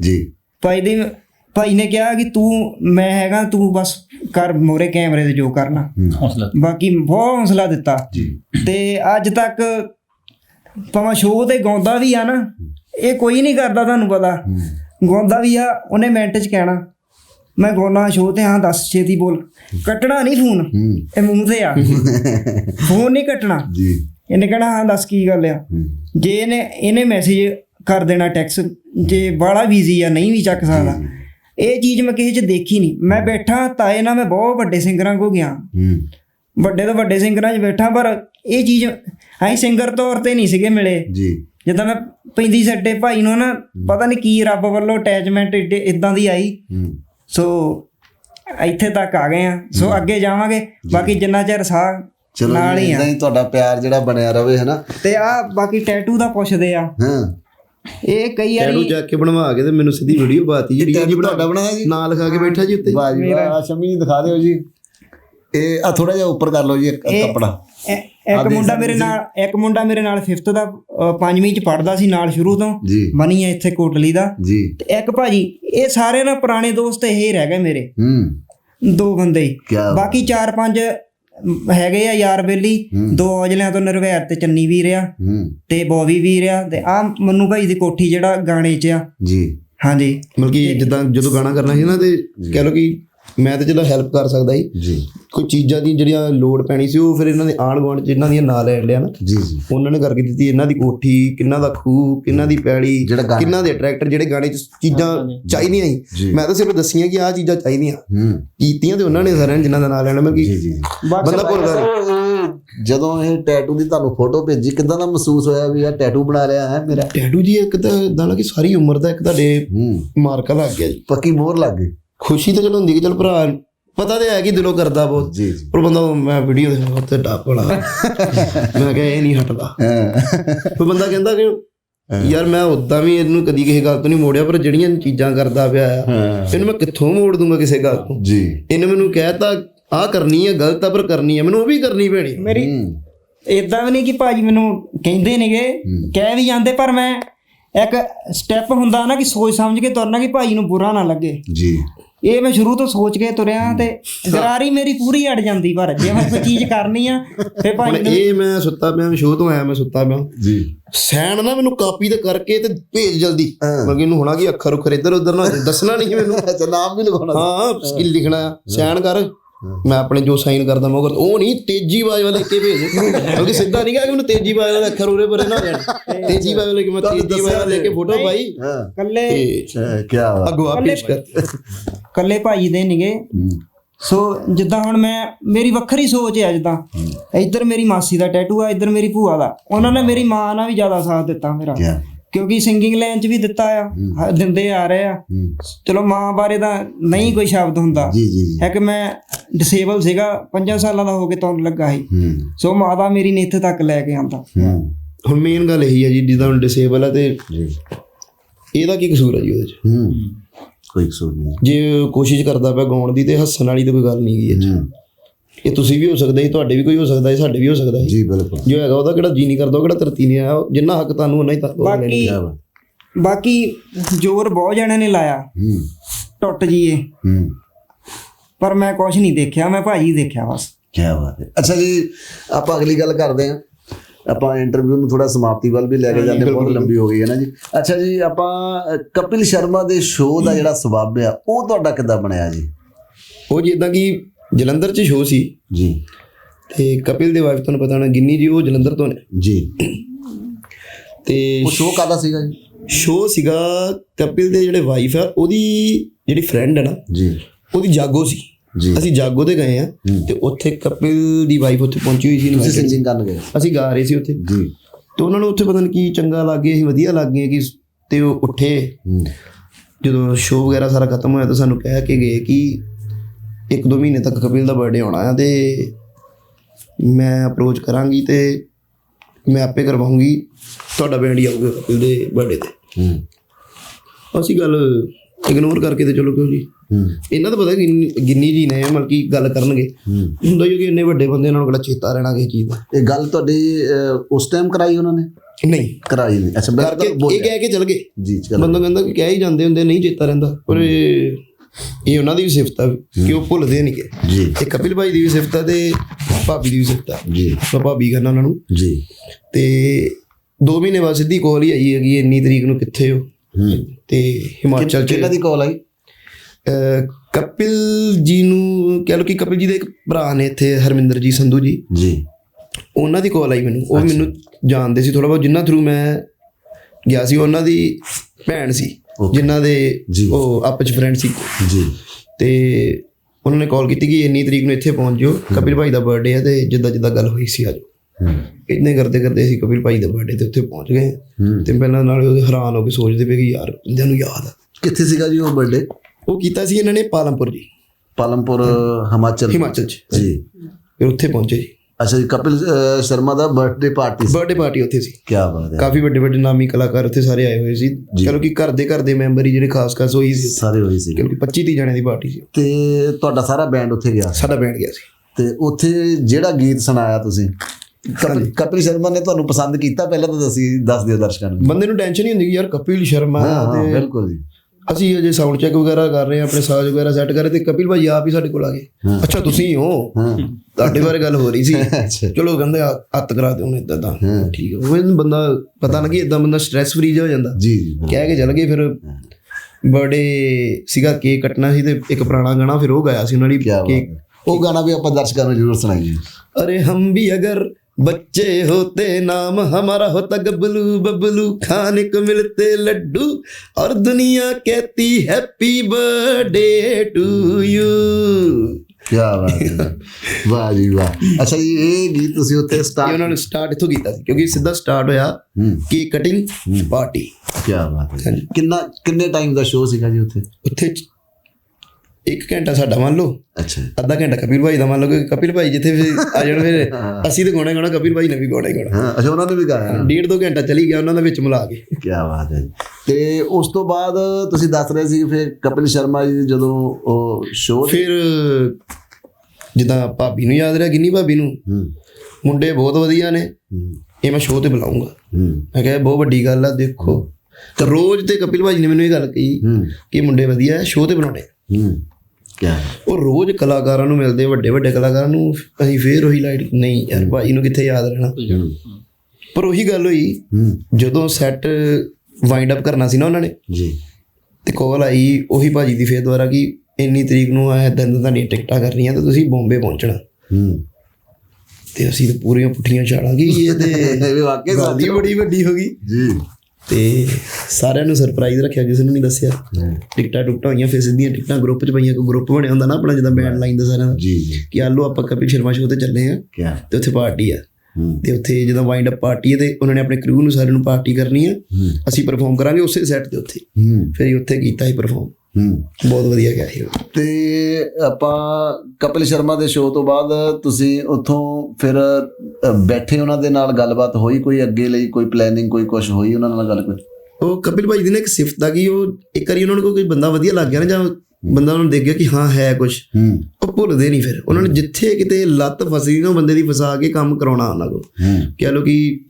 ਜੀ। ਭਾਈ ਦੇ ਭਾਈ ਨੇ ਕਿਹਾ ਕਿ ਤੂੰ ਮੈਂ ਹੈਗਾ ਤੂੰ ਬਸ ਕਰ ਮੋਰੇ ਕੈਮਰੇ ਤੇ ਜੋ ਕਰਨਾ। ਹੌਸਲਾ ਬਾਕੀ ਬਹੁਤ ਹੌਸਲਾ ਦਿੱਤਾ। ਜੀ। ਤੇ ਅੱਜ ਤੱਕ ਭਾਵੇਂ ਸ਼ੋਅ ਤੇ ਗਾਉਂਦਾ ਵੀ ਆ ਨਾ ਇਹ ਕੋਈ ਨਹੀਂ ਕਰਦਾ ਤੁਹਾਨੂੰ ਪਤਾ। ਗਾਉਂਦਾ ਵੀ ਆ ਉਹਨੇ ਮਿੰਟ 'ਚ ਕਹਿਣਾ। ਮੈਂ ਗਾਉਣਾ ਸ਼ੋਅ ਤੇ ਹਾਂ ਦੱਸ ਛੇਤੀ ਬੋਲ। ਕੱਟਣਾ ਨਹੀਂ ਫੋਨ ਇਹ ਮੂੰਹ ਤੇ ਆ। ਫੋਨ ਨਹੀਂ ਕੱਟਣਾ। ਜੀ। ਇਹਨੇ ਕਹਿਣਾ ਹਾਂ ਦੱਸ ਕੀ ਗੱਲ ਆ। ਜੇ ਇਹਨੇ ਇਹਨੇ ਮੈਸੇਜ ਕਰ ਦੇਣਾ ਟੈਕਸ ਜੇ ਬਾਲਾ ਬਿਜ਼ੀ ਆ ਨਹੀਂ ਵੀ ਚੱਕ ਸਕਦਾ। ਇਹ ਚੀਜ਼ ਮੈਂ ਕਿਸੇ 'ਚ ਦੇਖੀ ਨਹੀਂ। ਮੈਂ ਬੈਠਾ ਤਾਏ ਨਾਲ ਮੈਂ ਬਹੁਤ ਵੱਡੇ ਸਿੰਗਰਾਂ ਕੋ ਗਿਆ। ਵੱਡੇ ਤੋਂ ਵੱਡੇ ਸਿੰਗਰਾਂ 'ਚ ਬੈਠਾ ਪਰ ਇਹ ਚੀਜ਼ ਅਸੀਂ ਸਿੰਗਰ ਤੌਰ ਤੇ ਨਹੀਂ ਸੀਗੇ ਮਿਲੇ। ਜੀ। ਜਦੋਂ ਮੈਂ ਪੈਂਦੀ ਸੱਡੇ ਭਾਈ ਨੂੰ ਨਾ ਪਤਾ ਨਹੀਂ ਕੀ ਰੱਬ ਵੱਲੋਂ ਅਟੈਚਮੈਂਟ ਇਦਾਂ ਦੀ ਆਈ। ਹੂੰ। ਸੋ ਇੱਥੇ ਤੱਕ ਆ ਗਏ ਆ। ਸੋ ਅੱਗੇ ਜਾਵਾਂਗੇ। ਬਾਕੀ ਜਿੰਨਾ ਚਿਰ ਸਾਹ ਚਲੋ ਨਾਲ ਹੀ ਜੀ ਆ। ਇਦਾਂ ਹੀ ਤੁਹਾਡਾ ਪਿਆਰ ਜਿਹੜਾ ਬਣਿਆ ਰਵੇ ਹੈ ਨਾ ਤੇ ਆ ਬਾਕੀ ਟੈਟੂ ਦਾ ਪੁੱਛਦੇ ਆ। ਹਾਂ। ਇਹ ਕਈ ਟੈਟੂ ਵਾਰੀ ਚੱਕ ਕੇ ਬਣਵਾ ਕੇ ਤੇ ਮੈਨੂੰ ਸਿੱਧੀ ਵੀਡੀਓ ਪਾਤੀ ਜਿਹੜੀ ਟੈਟੂ ਤੁਹਾਡਾ ਬਣਾਇਆ ਜੀ? ਨਾਂ ਲਿਖਾ ਕੇ ਬੈਠਾ ਜੀ ਉੱਤੇ। ਵਾਹ ਜੀ ਵਾਹ ਸ਼ਮੀ ਦਿਖਾ ਦਿਓ ਜੀ। ਇਹ ਆ ਥੋੜਾ ਜਿਹਾ ਉੱਪਰ ਕਰ ਲਓ ਜੀ ਕੱਪੜਾ। ਇੱਕ ਮੁੰਡਾ ਮੇਰੇ ਨਾਲ ਇੱਕ ਮੁੰਡਾ ਮੇਰੇ ਨਾਲ 5th ਦਾ ਅ, ਪੰਜਵੀਂ ਚ ਪੜਦਾ ਸੀ ਨਾਲ ਸ਼ੁਰੂ ਤੋਂ ਬਣੀ ਹੈ ਇੱਥੇ ਕੋਟਲੀ ਦਾ। ਤੇ ਇੱਕ ਭਾਜੀ ਇਹ ਸਾਰੇ ਨਾ ਪੁਰਾਣੇ ਦੋਸਤ ਇਹ ਹੀ ਰਹਿ ਗਏ ਮੇਰੇ। ਹੂੰ। ਦੋ ਬੰਦੇ। ਹੀ ਬਾਕੀ ਚਾਰ ਪੰਜ ਅਮ, ਹੈਗੇ ਆ ਯਾਰ ਬੇਲੀ ਦੋ ਔਜਲਿਆਂ ਤੋਂ ਨਿਰਵੈਰ ਤੇ ਚੰਨੀ ਵੀਰ ਆ। ਹੂੰ। ਤੇ ਬੋਵੀ ਵੀਰ ਆ ਤੇ ਆ ਮੰਨੂ ਭਾਈ ਦੀ ਕੋਠੀ ਜਿਹੜਾ ਗਾਣੇ 'ਚ ਆ। ਜੀ। ਹਾਂਜੀ। ਮਤਲਬ ਕਿ ਜਿੱਦਾਂ ਜਦੋਂ ਗਾਣਾ ਕਰਨਾ ਸੀ ਨਾ ਤੇ ਕਹਿ ਲਓ ਕਿ ਮੈਂ ਤਾਂ ਜਿਹੜਾ ਹੈਲਪ ਕਰ ਸਕਦਾ ਸੀ ਜੀ। ਕੋਈ ਚੀਜ਼ਾਂ ਦੀ ਜਿਹੜੀਆਂ ਲੋੜ ਪੈਣੀ ਸੀ ਉਹ ਫਿਰ ਇਹਨਾਂ ਦੇ ਆਂਢ ਗੁਆਂਢ ਚ ਇਹਨਾਂ ਦੀਆਂ ਨਾਂ ਲੈ ਲਿਆ ਨਾ ਜੀ ਜੀ। ਉਹਨਾਂ ਨੇ ਕਰਕੇ ਦਿੱਤੀ। ਇਹਨਾਂ ਦੀ ਕੋਠੀ ਕਿੰਨਾ ਦਾ ਖੂਹ ਕਿੰਨਾ ਦੀ ਗਾਣਾ- ਕਿੰਨਾ ਦੇ ਟਰੈਕਟਰ ਜਿਹੜੇ ਗਾਣੇ ਚ ਚੀਜ਼ਾਂ ਚਾਹੀਦੀਆਂ। ਸੀ। ਮੈਂ ਤਾਂ ਸਿਰਫ ਦੱਸੀਆਂ ਕਿ ਆਹ ਚੀਜ਼ਾਂ ਚਾਹੀਦੀਆਂ। ਹੂੰ। ਕੀਤੀਆਂ ਤੇ ਉਹਨਾਂ ਨੇ ਸਾਰਿਆਂ ਜਿਨ੍ਹਾਂ ਦਾ ਨਾਂ ਲੈਣਾ ਮੈਂ ਕਿ ਜੀ ਜੀ। ਬੰਦਾ ਭੁੱਲਦਾ। ਜਦੋਂ ਇਹ ਟੈਟੂ ਦੀ ਤੁਹਾਨੂੰ ਫੋਟੋ ਭੇਜੀ ਕਿਦਾਂ ਦਾ ਮਹਿਸੂਸ ਹੋਇਆ ਵੀ ਇਹ ਟੈਟੂ ਬਣਾ ਰਿਹਾ ਹੈ ਮੇਰਾ? ਟੈਟੂ ਜੀ ਇੱਕ ਤਾਂ ਇਦਾਂ ਲੱਗੀ ਸਾਰੀ ਉਮਰ ਦਾ ਇੱਕ ਤੁਹਾਡੇ ਮਾਰਕਾ ਲੱਗ ਗਿਆ ਜੀ। ਪੱਕੀ ਮੋਹਰ ਲੱਗ ਗਈ। ਖੁਸ਼ੀ ਤਾਂ ਚਲੋ ਹੁੰਦੀ ਕਿ ਚਲ ਭਰਾ ਪਤਾ ਤੇ ਹੈ ਕਿ ਦਿਲੋਂ ਕਰਦਾ ਬਹੁਤ ਜੀ ਜੀ। ਪਰ ਬੰਦਾ ਮੈਂ ਵੀਡੀਓ ਦੇ ਉੱਤੇ ਲਾ ਮੈਂ ਕਿਹਾ ਇਹ ਨਹੀਂ ਹਟਦਾ। ਫਿਰ ਬੰਦਾ ਕਹਿੰਦਾ ਕਿ ਯਾਰ ਮੈਂ ਉਦਾਂ ਵੀ ਇਹਨੂੰ ਕਦੀ ਕਿਸੇ ਗੱਲ ਤੋਂ ਨਹੀਂ ਮੋੜਿਆ ਪਰ ਜਿਹੜੀਆਂ ਚੀਜ਼ਾਂ ਕਰਦਾ ਪਿਆ ਆ ਹਾਂ। ਇਹਨੂੰ ਮੈਂ ਕਿੱਥੋਂ ਮੋੜ ਦੂੰਗਾ ਕਿਸੇ ਗੱਲ ਤੋਂ? ਜੀ। ਇਹਨੇ ਮੈਨੂੰ ਕਹਿਤਾ ਆਹ ਕਰਨੀ ਹੈ ਗਲਤ ਆ ਪਰ ਕਰਨੀ ਹੈ ਮੈਨੂੰ ਉਹ ਵੀ ਕਰਨੀ ਪੈਣੀ ਮੇਰੀ ਇਦਾਂ ਵੀ ਨਹੀਂ ਕਿ ਭਾਜੀ ਮੈਨੂੰ ਕਹਿੰਦੇ ਨੇਗੇ ਕਹਿ ਵੀ ਜਾਂਦੇ ਪਰ ਮੈਂ ਇੱਕ ਸਟੈਪ ਹੁੰਦਾ ਨਾ ਕਿ ਸੋਚ ਸਮਝ ਕੇ ਤੁਰਨਾ ਕਿ ਭਾਈ ਨੂੰ ਬੁਰਾ ਨਾ ਲੱਗੇ। ਜੀ। ਇਹ ਮੈਂ ਸ਼ੁਰੂ ਤੋਂ ਸੋਚ ਕੇ ਤੁਰਿਆ ਤੇ ਗਰਾਰੀ ਮੇਰੀ ਪੂਰੀ ਅੜ ਜਾਂਦੀ ਪਰ ਜੇ ਮੈਂ ਕੋਈ ਚੀਜ਼ ਕਰਨੀ ਆ ਫੇ ਭਾਈ ਹੁਣ ਇਹ ਮੈਂ ਸੁੱਤਾ ਪਿਆ ਸ਼ੋਅ ਤੋਂ ਆਇਆ ਮੈਂ ਸੁੱਤਾ ਪਿਆ। ਜੀ। ਸੈਨ ਨਾ ਮੈਨੂੰ ਕਾਪੀ ਤੇ ਕਰਕੇ ਤੇ ਭੇਜ ਜਲਦੀ। ਬਲਕਿ ਇਹਨੂੰ ਹੋਣਾ ਕਿ ਅੱਖਰ ਉਖਰ ਇੱਧਰ ਉੱਧਰ ਨਾ ਦੱਸਣਾ ਨਹੀਂ ਮੈਨੂੰ। ਅੱਛਾ ਨਾਮ ਵੀ ਲਿਖਾਉਣਾ। ਹਾਂ ਸਕਿੱਲ ਲਿਖਣਾ ਸੈਨ ਕਰ। ਮੈਂ ਆਪਣੇ ਜੋ ਸਾਈਨ ਕਰਦਾ ਮੈਂ ਉਹ ਕਰਦਾ ਉਹ ਨਹੀਂ ਤੇਜ਼ੀ ਬਾਜ ਵਾਲੇ ਕੇ ਭੇਜ। ਕਿਉਂਕਿ ਸਿੱਧਾ ਨਹੀਂ ਕਿਹਾ ਕਿ ਮੈਨੂੰ ਤੇਜ਼ੀ ਬਾਜ ਵਾਲੇ ਅੱਖਰ ਉਰੇ ਪਰੇ ਨਾ ਹੋ ਜਾਣ। ਤੇਜ਼ੀ ਬਾਜ ਵਾਲੇ ਕਿ ਮੈਂ ਤੇਜ਼ੀ ਬਾਜ ਵਾਲੇ ਕੇ ਫੋਟੋ ਪਾਈ। ਹਾਂ। ਕੱਲੇ ਕੀ ਬਾਤ। ਅਗਵਾ ਪੇਸ਼ ਕਰ। ਕੱਲੇ ਭਾਈ ਦੇ ਨਿਗੇ। ਹੂੰ। ਸੋ ਜਿੱਦਾਂ ਹੁਣ ਮੈਂ ਮੇਰੀ ਵੱਖਰੀ ਸੋਚ ਹੈ ਜਿੱਦਾਂ। ਇੱਧਰ ਮੇਰੀ ਮਾਸੀ ਦਾ ਟੈਟੂ ਆ ਇੱਧਰ ਮੇਰੀ ਭੂਆ ਦਾ। ਉਹਨਾਂ ਨੇ ਮੇਰੀ ਮਾਂ ਨਾਲ ਵੀ ਜ਼ਿਆਦਾ ਸਾਥ ਦਿੱਤਾ ਮੇਰਾ। ਕਿਉਂਕਿ ਸਿੰਗਿੰਗ ਲਾਈਨ 'ਚ ਵੀ ਦਿੱਤਾ ਆ ਦਿੰਦੇ ਆ ਰਹੇ ਆ। ਚਲੋ ਮਾਂ ਬਾਰੇ ਤਾਂ ਨਹੀਂ ਕੋਈ ਸ਼ਬਦ ਹੁੰਦਾ। ਜੀ ਜੀ ਜੀ। ਹੈ ਕਿ ਮੈਂ ਡਿਸੇਬਲ ਸੀਗਾ 5 ਸਾਲਾਂ ਦਾ ਹੋ ਕੇ ਤੁਹਾਨੂੰ ਲੱਗਾ ਸੀ। ਸੋ ਮਾਤਾ ਮੇਰੀ ਨੇ ਇੱਥੇ ਤੱਕ ਲੈ ਕੇ ਆਂਦਾ ਹੁਣ ਮੇਨ ਗੱਲ ਇਹੀ ਹੈ ਜੀ ਜਿੱਦਾਂ ਹੁਣ ਡਿਸੇਬਲ ਹੈ ਤੇ ਇਹਦਾ ਕੀ ਕਸੂਰ ਹੈ ਜੀ ਉਹਦੇ ਚ? ਕੋਈ ਕਸੂਰ ਨਹੀਂ। ਜੇ ਕੋਸ਼ਿਸ਼ ਕਰਦਾ ਪਿਆ ਗਾਉਣ ਦੀ ਤੇ ਹੱਸਣ ਵਾਲੀ ਤਾਂ ਕੋਈ ਗੱਲ ਨਹੀਂ ਗਈ ਇਹ 'ਚ। ਇਹ ਤੁਸੀਂ ਵੀ ਹੋ ਸਕਦਾ ਜੀ ਤੁਹਾਡੇ ਵੀ ਕੋਈ ਹੋ ਸਕਦਾ ਹੈ ਸਾਡੇ ਵੀ ਹੋ ਸਕਦਾ ਹੈ ਜੀ ਬਿਲਕੁਲ। ਜੋ ਹੈਗਾ ਉਹਦਾ ਕਿਹੜਾ ਜੀ ਨਹੀਂ ਕਰਦਾ ਉਹ ਕਿਹੜਾ ਧਰਤੀ ਨਹੀਂ ਆਇਆ ਜਿੰਨਾ ਹੱਕ ਤੁਹਾਨੂੰ ਉਹਨਾਂ ਹੀ ਤੱਕ ਬਾਕੀ ਬਾਕੀ ਜ਼ੋਰ ਬਹੁਤ ਜਣਿਆਂ ਨੇ ਲਾਇਆ। ਹੂੰ। ਟੁੱਟ ਜੀਏ ਹੂੰ। ਪਰ ਮੈਂ ਕੁਝ ਨਹੀਂ ਦੇਖਿਆ ਮੈਂ ਭਾਜੀ ਦੇਖਿਆ ਬਸ। ਕੀ ਬਾਤ ਹੈ। ਅੱਛਾ ਜੀ ਆਪਾਂ ਅਗਲੀ ਗੱਲ ਕਰਦੇ ਹਾਂ। ਆਪਾਂ ਇੰਟਰਵਿਊ ਨੂੰ ਥੋੜਾ ਸਮਾਪਤੀ ਵੱਲ ਵੀ ਲੈ ਕੇ ਜਾਂਦੇ ਹਾਂ, ਬਹੁਤ ਲੰਬੀ ਹੋ ਗਈ ਹੈ ਨਾ ਜੀ। ਅੱਛਾ ਜੀ ਆਪਾਂ ਕਪਿਲ ਸ਼ਰਮਾ ਦੇ ਸ਼ੋਅ ਦਾ ਜਿਹੜਾ ਸਬੱਬ ਆ ਉਹ ਤੁਹਾਡਾ ਕਿੱਦਾਂ ਬਣਿਆ ਜੀ? ਉਹ ਜਿੱਦਾਂ ਕਿ ਜਲੰਧਰ 'ਚ ਸ਼ੋਅ ਸੀ। ਜੀ। ਤੇ ਕਪਿਲ ਦੇ ਵਾਈਫ ਤੁਹਾਨੂੰ ਪਤਾ ਹੋਣਾ ਗਿੰਨੀ ਜੀ ਉਹ ਜਲੰਧਰ ਤੋਂ ਨੇ। ਜੀ। ਤੇ ਉਹ ਸ਼ੋਅ ਕਾਦਾ ਸੀਗਾ ਜੀ? ਸ਼ੋਅ ਸੀਗਾ ਕਪਿਲ ਦੇ ਜਿਹੜੇ ਵਾਈਫ ਆ ਉਹਦੀ ਜਿਹੜੀ ਫਰੈਂਡ ਹੈ ਨਾ ਜੀ। ਉਹਦੀ ਜਾਗੋ ਸੀ। ਜੀ। ਅਸੀਂ ਜਾਗੋ ਤੇ ਗਏ ਆ ਤੇ ਉੱਥੇ ਕਪਿਲ ਦੀ ਵਾਈਫ ਉੱਥੇ ਪਹੁੰਚੀ ਹੋਈ ਸੀ। ਤੁਸੀਂ। ਸਿੰਗਿੰਗ ਕਰਨ ਗਏ? ਅਸੀਂ ਗਾ ਰਹੇ ਸੀ ਉੱਥੇ। ਜੀ। ਤੇ ਉਹਨਾਂ ਨੂੰ ਉੱਥੇ ਪਤਾ ਨਹੀਂ ਕੀ ਚੰਗਾ ਲੱਗ ਗਿਆ ਸੀ ਵਧੀਆ ਲੱਗ ਗਿਆ ਕਿ ਤੇ ਉਹ ਉੱਠੇ। ਜਦੋਂ ਸ਼ੋਅ ਵਗੈਰਾ ਸਾਰਾ ਖਤਮ ਹੋਇਆ ਤਾਂ ਸਾਨੂੰ ਕਹਿ ਕੇ ਗਏ ਕਿ ਇੱਕ ਦੋ ਮਹੀਨੇ ਤੱਕ ਕਪਿਲ ਦਾ ਬਰਥਡੇ ਆਉਣਾ ਹੈ ਤੇ ਮੈਂ ਅਪਰੋਚ ਕਰਾਂਗੀ ਤੇ ਮੈਂ ਆਪੇ ਕਰਵਾਉਂਗੀ। ਤੁਹਾਡਾ ਬੈਂਡ ਹੀ ਆਊਗਾ ਕਪਿਲ ਦੇ ਬਰਥਡੇ ਤੇ। ਹੂੰ। ਅਸੀਂ ਗੱਲ ਇਗਨੋਰ ਕਰਕੇ ਤੇ ਚਲੋ ਕਿਉਂ ਜੀ? ਹੂੰ। ਇਹਨਾਂ ਦਾ ਪਤਾ ਗਿੰਨੀ ਗਿੰਨੀ ਜੀ ਨੇ ਮਤਲਬ ਕਿ ਗੱਲ ਕਰਨਗੇ। ਹੁੰਦਾ ਹੀ ਕਿ ਇੰਨੇ ਵੱਡੇ ਬੰਦੇ ਨੂੰ ਕਿਹੜਾ ਚੇਤਾ ਰਹਿਣਾ ਕਿਸੇ ਚੀਜ਼ ਦਾ। ਇਹ ਗੱਲ ਤੁਹਾਡੀ ਉਸ ਟਾਈਮ ਕਰਾਈ ਉਹਨਾਂ ਨੇ? ਨਹੀਂ। ਕਰਾਈ ਨਹੀਂ। ਅੱਛਾ ਕਰਕੇ ਬਿਲਕੁਲ ਇਹ ਕਹਿ ਕੇ ਚਲ ਗਏ। ਜੀ ਚਲੋ। ਬੰਦਾ ਕਹਿੰਦਾ ਕਿ ਕਹਿ ਹੀ ਜਾਂਦੇ ਹੁੰਦੇ ਨਹੀਂ ਚੇਤਾ ਰਹਿੰਦਾ। ਪਰ ਇਹ ਉਹਨਾਂ ਦੀ ਵੀ ਸਿਫਤ ਆ ਕਿ ਉਹ ਭੁੱਲਦੇ ਨਹੀਂ ਕਿ ਜੀ। ਤੇ ਕਪਿਲ ਭਾਈ ਦੀ ਵੀ ਸਿਫਤ ਆ ਤੇ ਭਾਬੀ ਦੀ ਵੀ ਸਿਫਤ ਆ। ਜੀ। ਮੈਂ ਭਾਬੀ ਕਹਿੰਦਾ ਉਹਨਾਂ ਨੂੰ। ਜੀ। ਤੇ 2 ਮਹੀਨੇ ਬਾਅਦ ਸਿੱਧੀ ਕਾਲ ਹੀ ਆਈ ਹੈਗੀ ਇੰਨੀ ਤਰੀਕ ਨੂੰ ਕਿੱਥੇ ਹੋ? ਹੂੰ। ਤੇ ਹਿਮਾਚਲ ਚ ਕਿਹਨਾਂ ਦੀ ਕਾਲ ਆਈ? ਕਪਿਲ ਜੀ ਨੂੰ ਕਹਿ ਲਓ ਕਿ ਕਪਿਲ ਜੀ ਦੇ ਇੱਕ ਭਰਾ ਨੇ ਇੱਥੇ ਹਰਮਿੰਦਰ ਜੀ ਸੰਧੂ ਜੀ। ਜੀ। ਉਹਨਾਂ ਦੀ ਕਾਲ ਆਈ ਮੈਨੂੰ। ਉਹ ਮੈਨੂੰ ਜਾਣਦੇ ਸੀ ਥੋੜਾ ਬਹੁਤ। ਜਿੰਨਾ ਥਰੂ ਮੈਂ ਗਿਆ ਸੀ ਉਹਨਾਂ ਦੀ ਭੈਣ ਸੀ. ਜਿਨ੍ਹਾਂ ਦੇ। ਉਹ ਆਪਸ ਫਰੈਂਡ ਸੀ। ਜੀ। ਤੇ ਉਹਨਾਂ ਨੇ ਕਾਲ ਕੀਤੀ ਕਿ ਇੰਨੀ ਤਰੀਕ ਨੂੰ ਇੱਥੇ ਪਹੁੰਚ ਜਿਓ। ਕਪਿਲ ਭਾਈ ਦਾ ਬਰਥਡੇ ਹੈ ਤੇ ਜਿੱਦਾਂ ਜਿੱਦਾਂ ਗੱਲ ਹੋਈ ਸੀ ਹੂੰ। ਇੰਨੇ ਕਰਦੇ ਕਰਦੇ ਅਸੀਂ ਕਪਿਲ ਭਾਈ ਦੇ ਬਰਥਡੇ ਤੇ ਉੱਥੇ ਪਹੁੰਚ ਗਏ। ਤੇ ਪਹਿਲਾਂ ਨਾਲ ਉਹਦੇ ਹੈਰਾਨ ਹੋ ਕੇ ਸੋਚਦੇ ਪਏ ਕਿ ਯਾਰ ਬੰਦਿਆਂ ਨੂੰ ਯਾਦ ਆ। ਕਿੱਥੇ ਸੀਗਾ ਜੀ ਉਹ ਬਰਥਡੇ ਉਹ ਕੀਤਾ ਸੀ ਇਹਨਾਂ ਨੇ ਪਾਲਮਪੁਰ ਜੀ। ਪਾਲਮਪੁਰ ਹਿਮਾਚਲ। ਹਿਮਾਚਲ ਜੀ। ਫਿਰ ਉੱਥੇ ਪਹੁੰਚੇ ਜੀ। ਅੱਛਾ ਜੀ ਕਪਿਲ ਸ਼ਰਮਾ ਦਾ ਬਰਥਡੇ ਪਾਰਟੀ ਸੀ। ਬਰਥਡੇ ਪਾਰਟੀ ਉੱਥੇ ਸੀ। ਕੀ ਬਾਤ ਹੈ। ਕਾਫੀ ਵੱਡੇ ਵੱਡੇ ਨਾਮੀ ਕਲਾਕਾਰ ਉੱਥੇ ਸਾਰੇ ਆਏ ਹੋਏ ਸੀ। ਚਲੋ ਕਿ ਘਰ ਦੇ ਘਰ ਦੇ ਮੈਂਬਰ ਹੀ ਜਿਹੜੇ ਖਾਸ ਖਾਸ ਹੋਈ ਸੀ। ਸਾਰੇ ਹੋਈ ਸੀ। ਕਿਉਂਕਿ 25 30 ਜਣਿਆਂ ਦੀ ਪਾਰਟੀ ਸੀ। ਤੇ ਤੁਹਾਡਾ ਸਾਰਾ ਬੈਂਡ ਉੱਥੇ ਗਿਆ? ਸਾਡਾ ਬੈਠ ਗਿਆ ਸੀ। ਤੇ ਉੱਥੇ ਜਿਹੜਾ ਗੀਤ ਸੁਣਾਇਆ ਤੁਸੀਂ? ਕਪਿਲ ਸ਼ਰਮਾ ਨੇ ਤੁਹਾਨੂੰ ਪਸੰਦ ਕੀਤਾ? ਪਹਿਲਾਂ ਤਾਂ ਦੱਸੀ ਦੱਸ ਦਿਓ ਦਰਸ਼ਕਾਂ ਨੂੰ। ਬੰਦੇ ਨੂੰ ਟੈਨਸ਼ਨ ਨਹੀਂ ਹੁੰਦੀ ਕਿ ਯਾਰ ਕਪਿਲ ਸ਼ਰਮਾ ਹਾਂ ਹਾਂ ਤੇ ਬਿਲਕੁਲ ਜੀ। ਅਸੀਂ ਅਜੇ ਸਾਊਂਡ ਚੈੱਕ ਵਗੈਰਾ ਕਰ ਰਹੇ ਆ ਆਪਣੇ ਸਾਜ ਵਗੈਰਾ ਸੈੱਟ ਕਰ ਰਹੇ ਤੇ ਕਪਿਲ ਭਾਈ ਆਪ ਹੀ ਸਾਡੇ ਕੋਲ ਆ ਗਏ। ਅੱਛਾ ਤੁਸੀਂ ਹੋ? ਤੁਹਾਡੇ ਬਾਰੇ ਗੱਲ ਹੋ ਰਹੀ ਸੀ। ਚਲੋ ਕਹਿੰਦੇ ਹੱਥ ਕਰਾ ਦਿਓ ਨੇ ਇਦਾਂ ਠੀਕ ਹੈ ਉਹ ਬੰਦਾ ਪਤਾ ਲੱਗੀ ਇਦਾਂ ਬੰਦਾ ਸਟ्रेस ਫਰੀ ਜਿਹਾ ਹੋ ਜਾਂਦਾ। ਜੀ ਜੀ ਕਹਿ ਕੇ ਚੱਲ ਗਏ ਫਿਰ ਬਰਥਡੇ ਸੀਗਾ ਕੇਕ ਕੱਟਣਾ ਸੀ ਤੇ ਇੱਕ ਪੁਰਾਣਾ ਗਾਣਾ ਫਿਰ ਉਹ ਗਾਇਆ ਸੀ ਉਹਨਾਂ ਨੇ ਕੇਕ ਉਹ ਗਾਣਾ ਵੀ ਆਪਾਂ ਦਰਸ਼ਕਾਂ ਨੂੰ ਜ਼ਰੂਰ ਸੁਣਾਈਏ। ਅਰੇ ਹਮ ਵੀ ਅਗਰ बच्चे होते नाम हमारा होता गबलू बबलू खाने को मिलते लड्डू और दुनिया कहती हैप्पी बर्थडे टू यू ਕੀ ਬਾਤ ਹੈ ਵਾਹ ਜੀ ਵਾਹ ਅੱਛਾ ਜੀ ਇਹ ਗੀਤ ਤੁਸੀਂ ਉੱਥੇ ਇਹ ਸਟਾਰਟ ਉਹਨਾਂ ਨੇ ਸਟਾਰਟ ਇੱਥੋਂ ਕੀਤਾ ਸੀ ਕਿਉਂਕਿ ਸਿੱਧਾ ਸਟਾਰਟ ਹੋਇਆ ਹੂੰ ਕੇਕ ਕਟਿੰਗ ਪਾਰਟੀ ਕੀ ਬਾਤ ਹੈ ਹਾਂਜੀ। ਕਿੰਨਾ ਕਿੰਨੇ ਟਾਈਮ ਦਾ ਸ਼ੋਅ ਸੀਗਾ ਜੀ ਉੱਥੇ ਉੱਥੇ ਇੱਕ ਘੰਟਾ ਸਾਡਾ ਮੰਨ ਲਓ ਅੱਛਾ। ਅੱਧਾ ਘੰਟਾ ਕਪਿਲ ਭਾਈ ਦਾ ਮੰਨ ਲਓ ਕਿ ਕਪਿਲ ਭਾਈ ਜਿੱਥੇ ਵੀ ਆ ਜਾਣ ਫਿਰ ਅਸੀਂ ਤਾਂ ਗਾਣਾ ਗਾਣਾ ਕਪਿਲ ਭਾਈ ਨੇ ਵੀ ਗਾਣਾ ਹੀ ਗਾਣਾ ਹਾਂ ਅੱਛਾ ਉਹਨਾਂ ਨੇ ਵੀ ਗਾਇਆ। ਡੇਢ ਦੋ ਘੰਟਾ ਚਲੀ ਗਿਆ ਉਹਨਾਂ ਦਾ ਵਿੱਚ ਮਿਲਾ ਕੇ। ਕੀ ਬਾਤ ਹੈ। ਤੇ ਉਸ ਤੋਂ ਬਾਅਦ ਤੁਸੀਂ ਦੱਸ ਰਹੇ ਸੀ ਕਿ ਫਿਰ ਕਪਿਲ ਸ਼ਰਮਾ ਜੀ ਜਦੋਂ ਉਹ ਸ਼ੋਅ ਫਿਰ ਜਿੱਦਾਂ ਭਾਬੀ ਨੂੰ ਯਾਦ ਰਿਹਾ ਗਿੰਨੀ ਭਾਬੀ ਨੂੰ। ਹੂੰ। ਮੁੰਡੇ ਬਹੁਤ ਵਧੀਆ ਨੇ। ਹੂੰ। ਇਹ ਮੈਂ ਸ਼ੋਅ ਤੇ ਬੁਲਾਉਂਗਾ ਹੂੰ। ਮੈਂ ਕਿਹਾ ਬਹੁਤ ਵੱਡੀ ਗੱਲ ਆ ਦੇਖੋ। ਤੇ ਰੋਜ਼ ਤੇ ਕਪਿਲ ਭਾਜੀ ਨੇ ਮੈਨੂੰ ਇਹ ਗੱਲ ਕਹੀ ਕਿ ਮੁੰਡੇ ਵਧੀਆ ਸ਼ੋਅ ਤੇ ਕੀ ਉਹ ਰੋਜ਼ ਕਲਾਕਾਰਾਂ ਨੂੰ ਮਿਲਦੇ ਵੱਡੇ ਵੱਡੇ ਕਲਾਕਾਰਾਂ ਨੂੰ ਅਸੀਂ ਫੇਰ ਉਹੀ ਲਾਈਟ ਨਹੀਂ ਯਾਰ ਭਾਈ ਨੂੰ ਕਿੱਥੇ ਯਾਦ ਰਹਿਣਾ? ਪਰ ਉਹੀ ਗੱਲ ਹੋਈ ਜਦੋਂ ਸੈੱਟ ਵਾਈਂਡ ਅਪ ਕਰਨਾ ਸੀ ਨਾ ਉਹਨਾਂ ਨੇ ਜੀ। ਤੇ ਕਾਲ ਆਈ ਉਹੀ ਭਾਜੀ ਦੀ ਫੇਰ ਦੁਆਰਾ ਕਿ ਇੰਨੀ ਤਰੀਕ ਨੂੰ ਆ ਇਦਾਂ ਦਾ ਤੁਹਾਡੀਆਂ ਟਿਕਟਾਂ ਕਰਨੀਆਂ ਤੇ ਤੁਸੀਂ ਬੰਬੇ ਪਹੁੰਚਣਾ। ਹੂੰ। ਤੇ ਅਸੀਂ ਤਾਂ ਪੂਰੀਆਂ ਪੁੱਠੀਆਂ ਛਾੜਾਂਗੇ ਇਹ ਤੇ ਇਹ ਵੀ ਵਾਕਈ ਗੱਲ ਹੀ। ਬੜੀ ਵੱਡੀ ਹੋ ਗਈ। ਜੀ। ਤੇ ਸਾਰਿਆਂ ਨੂੰ ਸਰਪ੍ਰਾਈਜ਼ ਰੱਖਿਆ ਕਿਸੇ ਨੂੰ ਨਹੀਂ ਦੱਸਿਆ। ਟਿਕਟਾਂ ਟੁਕਟਾਂ ਹੋਈਆਂ ਫਿਰ ਸਿੱਧੀਆਂ ਟਿਕਟਾਂ ਗਰੁੱਪ 'ਚ ਪਈਆਂ ਕੋਈ ਗਰੁੱਪ ਬਣਿਆ ਹੁੰਦਾ ਨਾ ਆਪਣਾ ਜਿੱਦਾਂ ਬੈਂਡ ਲਾਈਨ ਦਾ ਸਾਰਿਆਂ ਦਾ। ਜੀ ਜੀ। ਕਿ ਆਲੋ ਆਪਾਂ ਕਪਿਲ ਸ਼ਰਮਾ ਸ਼ੋਅ ਤੇ ਚੱਲੇ ਆ ਕੀ ਤੇ ਉੱਥੇ ਪਾਰਟੀ ਆ। ਤੇ ਉੱਥੇ ਜਦੋਂ ਵਾਈਂਡ ਅਪ ਪਾਰਟੀ ਹੈ ਤੇ ਉਹਨਾਂ ਨੇ ਆਪਣੇ ਕਰੂ ਨੂੰ ਸਾਰਿਆਂ ਨੂੰ ਪਾਰਟੀ ਕਰਨੀ ਆ। ਹੂੰ। ਅਸੀਂ ਪਰਫਾਰਮ ਕਰਾਂਗੇ ਉਸੇ ਸੈੱਟ ਤੇ ਉੱਥੇ। ਫਿਰ ਉੱਥੇ ਕੀਤਾ ਹੀ ਪਰਫਾਰਮ ਹੂੰ। ਬਹੁਤ ਵਧੀਆ ਗਿਆ ਸੀ। ਤੇ ਆਪਾਂ ਕਪਿਲ ਸ਼ਰਮਾ ਦੇ ਸ਼ੋਅ ਤੋਂ ਬਾਅਦ ਤੁਸੀਂ ਉੱਥੋਂ ਫਿਰ ਬੈਠੇ ਉਹਨਾਂ ਦੇ ਨਾਲ ਗੱਲਬਾਤ ਹੋਈ ਕੋਈ ਅੱਗੇ ਲਈ ਕੋਈ ਪਲੈਨਿੰਗ ਕੋਈ ਕੁਝ ਹੋਈ ਉਹਨਾਂ ਨਾਲ ਗੱਲ ਕੋਈ? ਉਹ ਕਪਿਲ ਭਾਈ ਦੀ ਨਾ ਇੱਕ ਸਿਫਤ ਆ ਕਿ ਉਹ ਇੱਕ ਵਾਰੀ ਉਹਨਾਂ ਨੂੰ ਕੋਈ ਬੰਦਾ ਵਧੀਆ ਲੱਗ ਗਿਆ ਨਾ ਜਾਂ ਬੰਦਾ ਉਹਨਾਂ ਨੂੰ ਦੇਖ ਗਿਆ ਕਿ ਹਾਂ ਹੈ ਕੁਝ ਹੂੰ। ਉਹ ਭੁੱਲਦੇ ਨਹੀਂ ਫਿਰ। ਉਹਨਾਂ ਨੇ ਜਿੱਥੇ ਕਿਤੇ ਲੱਤ ਫਸੀ ਨਾ ਬੰਦੇ ਦੀ ਫਸਾ ਕੇ ਕੰਮ ਕਰਾਉਣਾ ਉਹਨਾਂ ਕੋਲ। ਕਹਿ ਲਓ ਕਿ